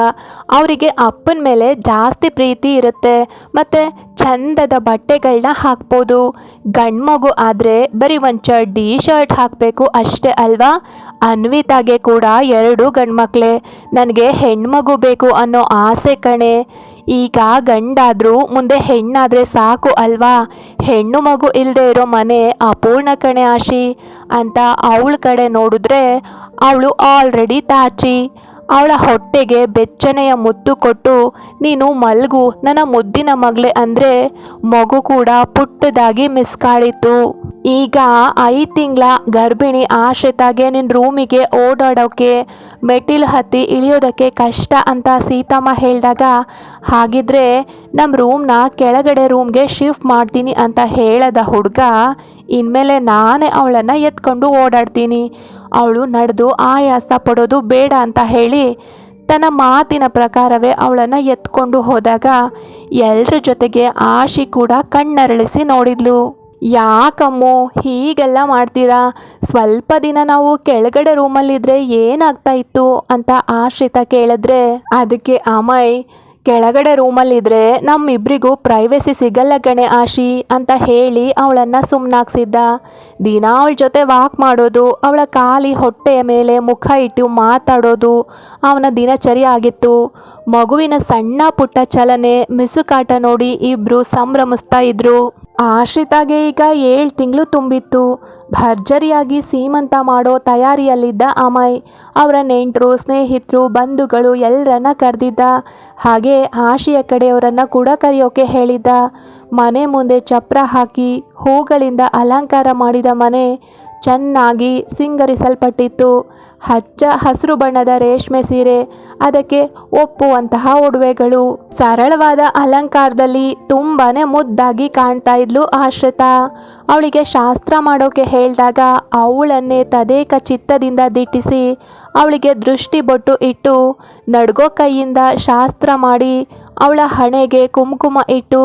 ಅವರಿಗೆ ಅಪ್ಪನ ಮೇಲೆ ಜಾಸ್ತಿ ಪ್ರೀತಿ ಇರುತ್ತೆ. ಮತ್ತು ಚಂದದ ಬಟ್ಟೆಗಳನ್ನ ಹಾಕ್ಬೋದು. ಗಂಡು ಮಗು ಆದರೆ ಬರೀ ಒಂದು ಚಡ್ಡಿ ಶರ್ಟ್ ಹಾಕಬೇಕು ಅಷ್ಟೇ ಅಲ್ವಾ? ಅನ್ವಿತಾಗೆ ಕೂಡ ಎರಡು ಗಂಡು ಮಕ್ಕಳೇ ನನಗೆ ಹೆಣ್ಮಗು ಬೇಕು ಅನ್ನೋ ಆಸೆ ಕಣೆ. ಈಗ ಗಂಡಾದರೂ ಮುಂದೆ ಹೆಣ್ಣಾದರೆ ಸಾಕು ಅಲ್ವಾ? ಹೆಣ್ಣು ಮಗು ಇಲ್ಲದೆ ಇರೋ ಮನೆ ಅಪೂರ್ಣ ಕಣೆ ಆಶಿ. ಅಂತ ಅವಳ ಕಡೆ ನೋಡಿದ್ರೆ ಅವಳು ಆಲ್ರೆಡಿ ತಾಚಿ. ಅವಳ ಹೊಟ್ಟೆಗೆ ಬೆಚ್ಚನೆಯ ಮುದ್ದು ಕೊಟ್ಟು, ನೀನು ಮಲ್ಗು, ನನ್ನ ಮುದ್ದಿನ ಮಗಳೇ ಅಂದರೆ ಮಗು ಕೂಡ ಪುಟ್ಟದಾಗಿ ಮಿಸ್ ಕಾಡಿತು ಈಗ ಐದು ತಿಂಗಳ ಗರ್ಭಿಣಿ ಆಶ್ರಿತಾಗೆ ನಿನ್ನ ರೂಮಿಗೆ ಓಡಾಡೋಕ್ಕೆ ಮೆಟ್ಟಿಲು ಹತ್ತಿ ಇಳಿಯೋದಕ್ಕೆ ಕಷ್ಟ ಅಂತ ಸೀತಮ್ಮ ಹೇಳಿದಾಗ, ಹಾಗಿದ್ರೆ ನಮ್ಮ ರೂಮ್ನ ಕೆಳಗಡೆ ರೂಮ್ಗೆ ಶಿಫ್ಟ್ ಮಾಡ್ತೀನಿ ಅಂತ ಹೇಳದ ಹುಡುಗ, ಇನ್ಮೇಲೆ ನಾನೇ ಅವಳನ್ನು ಎತ್ಕೊಂಡು ಓಡಾಡ್ತೀನಿ. ಅವಳು ನಡೆದು ಆಯಾಸ ಪಡೋದು ಬೇಡ ಅಂತ ಹೇಳಿ ತನ್ನ ಮಾತಿನ ಪ್ರಕಾರವೇ ಅವಳನ್ನು ಎತ್ಕೊಂಡು ಹೋದಾಗ ಎಲ್ಲರ ಜೊತೆಗೆ ಆಶಿ ಕೂಡ ಕಣ್ಣರಳಿಸಿ ನೋಡಿದ್ಲು. ಯಾಕಮ್ಮು, ಹೀಗೆಲ್ಲ ಮಾಡ್ತೀರಾ? ಸ್ವಲ್ಪ ದಿನ ನಾವು ಕೆಳಗಡೆ ರೂಮಲ್ಲಿದ್ದರೆ ಏನಾಗ್ತಾ ಇತ್ತು? ಅಂತ ಆಶ್ರಿತ ಕೇಳಿದ್ರೆ, ಅದಕ್ಕೆ ಅಮಯ್ ಕೆಳಗಡೆ ರೂಮಲ್ಲಿದ್ರೆ ನಮ್ಮಿಬ್ರಿಗೂ ಪ್ರೈವೇಸಿ ಸಿಗಲ್ಲ ಕಣೆ ಆಶಿ ಅಂತ ಹೇಳಿ ಅವಳನ್ನು ಸುಮ್ಮನಾಗ್ಸಿದ್ದ ದಿನ ಅವಳ ಜೊತೆ ವಾಕ್ ಮಾಡೋದು, ಅವಳ ಖಾಲಿ ಹೊಟ್ಟೆಯ ಮೇಲೆ ಮುಖ ಇಟ್ಟು ಮಾತಾಡೋದು ಅವನ ದಿನಚರಿ ಆಗಿತ್ತು. ಮಗುವಿನ ಸಣ್ಣ ಪುಟ್ಟ ಚಲನೆ, ಮಿಸುಕಾಟ ನೋಡಿ ಇಬ್ರು ಸಂಭ್ರಮಿಸ್ತಾ ಇದ್ರು. ಆಶ್ರಿತಾಗೆ ಈಗ ಏಳು ತಿಂಗಳು ತುಂಬಿತ್ತು. ಭರ್ಜರಿಯಾಗಿ ಸೀಮಂತ ಮಾಡೋ ತಯಾರಿಯಲ್ಲಿದ್ದ ಅಮಾಯ್, ಅವರ ನೆಂಟರು, ಸ್ನೇಹಿತರು, ಬಂಧುಗಳು ಎಲ್ಲರನ್ನ ಕರೆದಿದ್ದ. ಹಾಗೆ ಆಶಿಯ ಕಡೆಯವರನ್ನ ಕೂಡ ಕರೆಯೋಕೆ ಹೇಳಿದ್ದ. ಮನೆ ಮುಂದೆ ಚಪ್ರ ಹಾಕಿ ಹೂಗಳಿಂದ ಅಲಂಕಾರ ಮಾಡಿದ ಮನೆ ಚೆನ್ನಾಗಿ ಸಿಂಗರಿಸಲ್ಪಟ್ಟಿತ್ತು. ಹಚ್ಚ ಹಸಿರು ಬಣ್ಣದ ರೇಷ್ಮೆ ಸೀರೆ, ಅದಕ್ಕೆ ಒಪ್ಪುವಂತಹ ಒಡವೆಗಳು. ಸರಳವಾದ ಅಲಂಕಾರದಲ್ಲಿ ತುಂಬಾ ಮುದ್ದಾಗಿ ಕಾಣ್ತಾ ಇದ್ಲು ಆಶ್ರಿತಾ. ಅವಳಿಗೆ ಶಾಸ್ತ್ರ ಮಾಡೋಕೆ ಹೇಳಿದಾಗ ಅವಳನ್ನೇ ತದೇಕ ಚಿತ್ತದಿಂದ ದಿಟ್ಟಿಸಿ ಅವಳಿಗೆ ದೃಷ್ಟಿ ಬೊಟ್ಟು ಇಟ್ಟು, ನಡ್ಗೋ ಕೈಯಿಂದ ಶಾಸ್ತ್ರ ಮಾಡಿ. ಅವಳ ಹಣೆಗೆ ಕುಂಕುಮ ಇಟ್ಟು,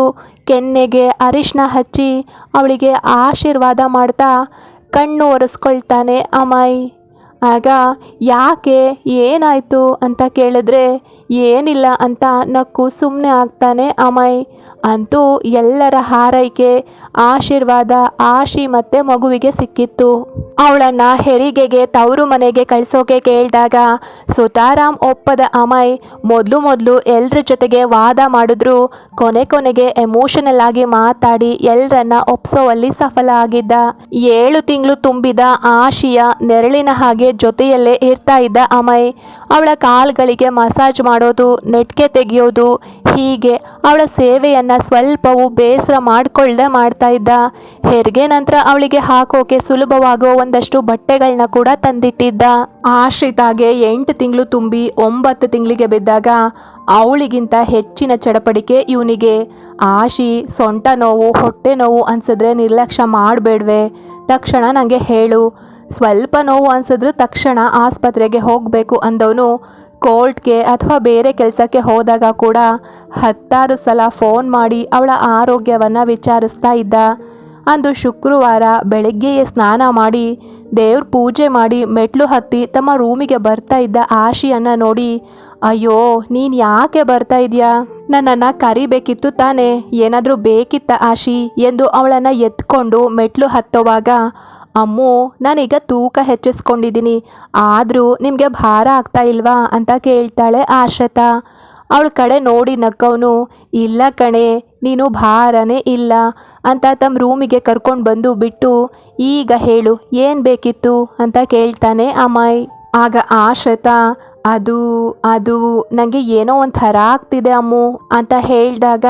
ಕೆನ್ನೆಗೆ ಅರಿಶಿನ ಹಚ್ಚಿ ಅವಳಿಗೆ ಆಶೀರ್ವಾದ ಮಾಡ್ತಾ ಕಣ್ಣು ಒರೆಸ್ಕೊಳ್ತಾನೆ ಅಮಾಯಿ. ಆಗ ಯಾಕೆ ಏನಾಯಿತು ಅಂತ ಕೇಳಿದ್ರೆ ಏನಿಲ್ಲ ಅಂತ ನಕ್ಕು ಸುಮ್ಮನೆ ಆಗ್ತಾನೆ ಅಮಯ್. ಅಂತೂ ಎಲ್ಲರ ಹಾರೈಕೆ, ಆಶೀರ್ವಾದ, ಆಶಿ ಮತ್ತೆ ಮಗುವಿಗೆ ಸಿಕ್ಕಿತ್ತು. ಅವಳನ್ನ ಹೆರಿಗೆಗೆ, ತವರು ಮನೆಗೆ ಕಳಿಸೋಕೆ ಕೇಳಿದಾಗ ಸುತಾರಾಮ್ ಒಪ್ಪದ ಅಮೈ ಮೊದಲು ಮೊದಲು ಎಲ್ಲರ ಜೊತೆಗೆ ವಾದ ಮಾಡಿದ್ರು. ಕೊನೆ ಕೊನೆಗೆ ಎಮೋಷನಲ್ ಆಗಿ ಮಾತಾಡಿ ಎಲ್ಲರನ್ನ ಒಪ್ಸೋವಲ್ಲಿ ಸಫಲ ಆಗಿದ್ದ. ಏಳು ತಿಂಗಳು ತುಂಬಿದ ಆಶಿಯ ನೆರಳಿನ ಹಾಗೆ ಜೊತೆಯಲ್ಲೇ ಇರ್ತಾ ಇದ್ದ ಅಮೈ ಅವಳ ಕಾಲ್ಗಳಿಗೆ ಮಸಾಜ್ ಮಾಡೋದು, ನೆಟ್ಗೆ ತೆಗೆಯೋದು, ಹೀಗೆ ಅವಳ ಸೇವೆಯನ್ನ ಸ್ವಲ್ಪವೂ ಬೇಸರ ಮಾಡಿಕೊಳ್ಳದೆ ಮಾಡ್ತಾ ಇದ್ದ. ಹೆರಿಗೆ ನಂತರ ಅವಳಿಗೆ ಹಾಕೋಕೆ ಸುಲಭವಾಗೋ ಒಂದಷ್ಟು ಬಟ್ಟೆಗಳನ್ನ ಕೂಡ ತಂದಿಟ್ಟಿದ್ದ. ಆಶ್ರಿತಾಗೆ ಎಂಟು ತಿಂಗಳು ತುಂಬಿ ಒಂಬತ್ತು ತಿಂಗಳಿಗೆ ಬಿದ್ದಾಗ ಅವಳಿಗಿಂತ ಹೆಚ್ಚಿನ ಚಡಪಡಿಕೆ ಇವನಿಗೆ. ಆಶಿ, ಸೊಂಟ ನೋವು, ಹೊಟ್ಟೆ ನೋವು ಅನ್ಸಿದ್ರೆ ನಿರ್ಲಕ್ಷ್ಯ ಮಾಡಬೇಡ್ವೆ. ತಕ್ಷಣ ನನಗೆ ಹೇಳು, ಸ್ವಲ್ಪ ನೋವು ಅನ್ಸಿದ್ರು ತಕ್ಷಣ ಆಸ್ಪತ್ರೆಗೆ ಹೋಗಬೇಕು ಅಂದವನು ಕೋರ್ಟ್ಗೆ ಅಥವಾ ಬೇರೆ ಕೆಲಸಕ್ಕೆ ಹೋದಾಗ ಕೂಡ ಹತ್ತಾರು ಸಲ ಫೋನ್ ಮಾಡಿ ಅವಳ ಆರೋಗ್ಯವನ್ನು ವಿಚಾರಿಸ್ತಾ ಇದ್ದ. ಅಂದು ಶುಕ್ರವಾರ ಬೆಳಗ್ಗೆಯೇ ಸ್ನಾನ ಮಾಡಿ ದೇವ್ರ ಪೂಜೆ ಮಾಡಿ ಮೆಟ್ಲು ಹತ್ತಿ ತಮ್ಮ ರೂಮಿಗೆ ಬರ್ತಾ ಇದ್ದ ಆಶಿಯನ್ನು ನೋಡಿ, ಅಯ್ಯೋ, ನೀನು ಯಾಕೆ ಬರ್ತಾ ಇದೆಯಾ? ನನ್ನನ್ನು ಕರಿಬೇಕಿತ್ತು ತಾನೇ, ಏನಾದರೂ ಬೇಕಿತ್ತ ಆಶಿ? ಎಂದು ಅವಳನ್ನು ಎತ್ಕೊಂಡು ಮೆಟ್ಲು ಹತ್ತುವಾಗ ಅಮ್ಮು, ನಾನೀಗ ತೂಕ ಹೆಚ್ಚಿಸ್ಕೊಂಡಿದ್ದೀನಿ. ಆದರೂ ನಿಮಗೆ ಭಾರ ಆಗ್ತಾ ಇಲ್ವಾ ಅಂತ ಕೇಳ್ತಾಳೆ ಆಶ್ರತ. ಅವಳ ಕಡೆ ನೋಡಿ ನಕ್ಕವನು, ಇಲ್ಲ ಕಣೆ, ನೀನು ಭಾರನೇ ಇಲ್ಲ ಅಂತ ತಮ್ಮ ರೂಮಿಗೆ ಕರ್ಕೊಂಡು ಬಂದು ಬಿಟ್ಟು, ಈಗ ಹೇಳು, ಏನು ಬೇಕಿತ್ತು ಅಂತ ಕೇಳ್ತಾನೆ ಅಮಾಯ್. ಆಗ ಆಶ್ರತ, ಅದು ಅದು ನನಗೆ ಏನೋ ಒಂಥರ ಆಗ್ತಿದೆ ಅಮ್ಮು ಅಂತ ಹೇಳಿದಾಗ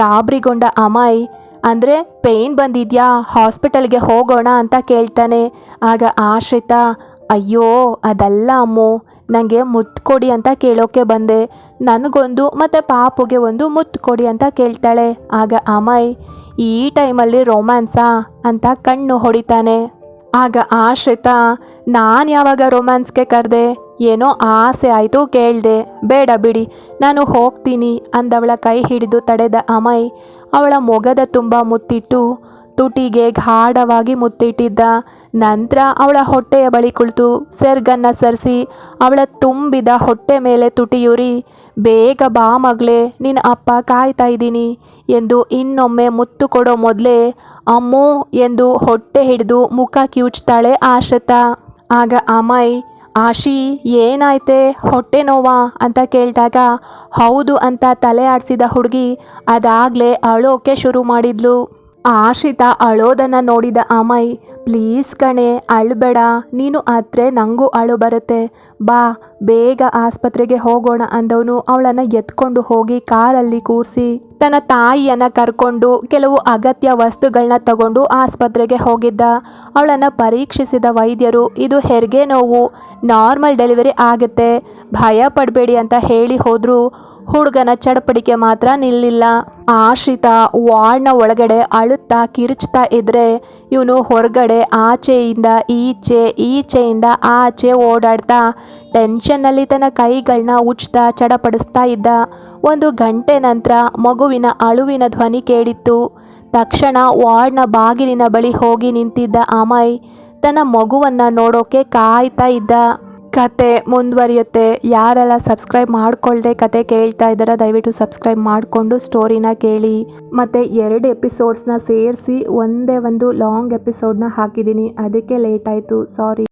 ಗಾಬರಿಗೊಂಡ ಅಮಾಯ್ ಅಂದರೆ, ಪೇಯ್ನ್ ಬಂದಿದ್ಯಾ? ಹಾಸ್ಪಿಟಲ್ಗೆ ಹೋಗೋಣ ಅಂತ ಕೇಳ್ತಾನೆ. ಆಗ ಆಶ್ರಿತಾ, ಅಯ್ಯೋ, ಅದಲ್ಲ ಅಮ್ಮು ನನಗೆ ಮುತ್ತು ಕೊಡಿ ಅಂತ ಕೇಳೋಕೆ ಬಂದೆ. ನನಗೊಂದು ಮತ್ತು ಪಾಪುಗೆ ಒಂದು ಮುತ್ತು ಕೊಡಿ ಅಂತ ಕೇಳ್ತಾಳೆ. ಆಗ ಅಮಯ್, ಈ ಟೈಮಲ್ಲಿ ರೊಮ್ಯಾನ್ಸಾ? ಅಂತ ಕಣ್ಣು ಹೊಡಿತಾನೆ. ಆಗ ಆಶ್ರಿತ, ನಾನು ಯಾವಾಗ ರೊಮ್ಯಾನ್ಸ್ಗೆ ಕರೆದೆ? ಏನೋ ಆಸೆ ಆಯಿತು ಕೇಳಿದೆ, ಬೇಡ ಬಿಡಿ, ನಾನು ಹೋಗ್ತೀನಿ ಅಂದವಳ ಕೈ ಹಿಡಿದು ತಡೆದ ಅಮಯ್. ಅವಳ ಮೊಗದ ತುಂಬ ಮುತ್ತಿಟ್ಟು, ತುಟಿಗೆ ಗಾಢವಾಗಿ ಮುತ್ತಿಟ್ಟಿದ್ದ ನಂತರ ಅವಳ ಹೊಟ್ಟೆಯ ಬಳಿ ಕುಳಿತು ಸೆರ್ಗನ್ನು ಸರಿಸಿ, ಅವಳ ತುಂಬಿದ ಹೊಟ್ಟೆ ಮೇಲೆ ತುಟಿಯೂರಿ, ಬೇಗ ಬಾ ಮಗಳೇ, ನಿನ್ನ ಅಪ್ಪ ಕಾಯ್ತಾ ಇದ್ದೀನಿ ಎಂದು ಇನ್ನೊಮ್ಮೆ ಮುತ್ತು ಕೊಡೋ ಮೊದಲೇ ಅಮ್ಮು ಎಂದು ಹೊಟ್ಟೆ ಹಿಡಿದು ಮುಖ ಕಿವುಚ್ತಾಳೆ ಆಶ್ರತ. ಆಗ ಅಮಯ್ ಆಶಿ, ಏನಾಯ್ತೆ, ಹೊಟ್ಟೆ ನೋವಾ ಅಂತ ಕೇಳಿದಾಗ, ಹೌದು ಅಂತ ತಲೆ ಆಡಿಸಿದ ಹುಡುಗಿ ಅದಾಗಲೇ ಅಳೋಕೆ ಶುರು ಮಾಡಿದ್ಲು. ಆಶಿತಾ ಅಳೋದನ್ನು ನೋಡಿದ ಅಮಯ್ ಪ್ಲೀಸ್ ಕಣೆ, ಅಳ್ಬೇಡ. ನೀನು ಆದರೆ ನನಗೂ ಅಳು ಬರುತ್ತೆ. ಬಾ, ಬೇಗ ಆಸ್ಪತ್ರೆಗೆ ಹೋಗೋಣ ಅಂದವನು. ಅವಳನ್ನು ಎತ್ಕೊಂಡು ಹೋಗಿ ಕಾರಲ್ಲಿ ಕೂರಿಸಿ ತನ್ನ ತಾಯಿಯನ್ನು ಕರ್ಕೊಂಡು ಕೆಲವು ಅಗತ್ಯ ವಸ್ತುಗಳನ್ನ ತಗೊಂಡು ಆಸ್ಪತ್ರೆಗೆ ಹೋಗಿದ್ದ. ಅವಳನ್ನು ಪರೀಕ್ಷಿಸಿದ ವೈದ್ಯರು, ಇದು ಹೆರಿಗೆ ನೋವು? ನಾರ್ಮಲ್ ಡೆಲಿವರಿ ಆಗುತ್ತೆ. ಭಯ ಪಡಬೇಡಿ ಅಂತ ಹೇಳಿ ಹೋದರೂ. ಹುಡುಗನ ಚಡಪಡಿಕೆ ಮಾತ್ರ ನಿಲ್ಲಿಲ್ಲ. ಆಶ್ರಿತ ವಾರ್ಡ್ನ ಒಳಗಡೆ ಅಳುತ್ತಾ ಕಿರುಚ್ತಾ ಇದ್ರೆ ಇವನು ಹೊರಗಡೆ ಆಚೆಯಿಂದ ಈಚೆ, ಈಚೆಯಿಂದ ಆಚೆ ಓಡಾಡ್ತಾ ಟೆನ್ಷನ್ನಲ್ಲಿ ತನ್ನ ಕೈಗಳನ್ನ ಉಚ್ತಾ ಚಡಪಡಿಸ್ತಾ ಇದ್ದ. ಒಂದು ಗಂಟೆ ನಂತರ ಮಗುವಿನ ಅಳುವಿನ ಧ್ವನಿ ಕೇಳಿತ್ತು. ತಕ್ಷಣ ವಾರ್ಡ್ನ ಬಾಗಿಲಿನ ಬಳಿ ಹೋಗಿ ನಿಂತಿದ್ದ ಅಮಯ್ ತನ್ನ ಮಗುವನ್ನು ನೋಡೋಕೆ ಕಾಯ್ತಾ ಇದ್ದ. ಕತೆ ಮುಂದುವರಿಯುತ್ತೆ. ಯಾರೆಲ್ಲ ಸಬ್ಸ್ಕ್ರೈಬ್ ಮಾಡ್ಕೊಳ್ದೆ ಕತೆ ಕೇಳ್ತಾ ಇದ್ದಾರ ದಯವಿಟ್ಟು ಸಬ್ಸ್ಕ್ರೈಬ್ ಮಾಡಿಕೊಂಡು ಸ್ಟೋರಿನ ಕೇಳಿ. ಮತ್ತು ಎರಡು ಎಪಿಸೋಡ್ಸ್ನ ಸೇರಿಸಿ ಒಂದೇ ಒಂದು ಲಾಂಗ್ ಎಪಿಸೋಡ್ನ ಹಾಕಿದ್ದೀನಿ. ಅದಕ್ಕೆ ಲೇಟ್ ಆಯಿತು. ಸಾರಿ.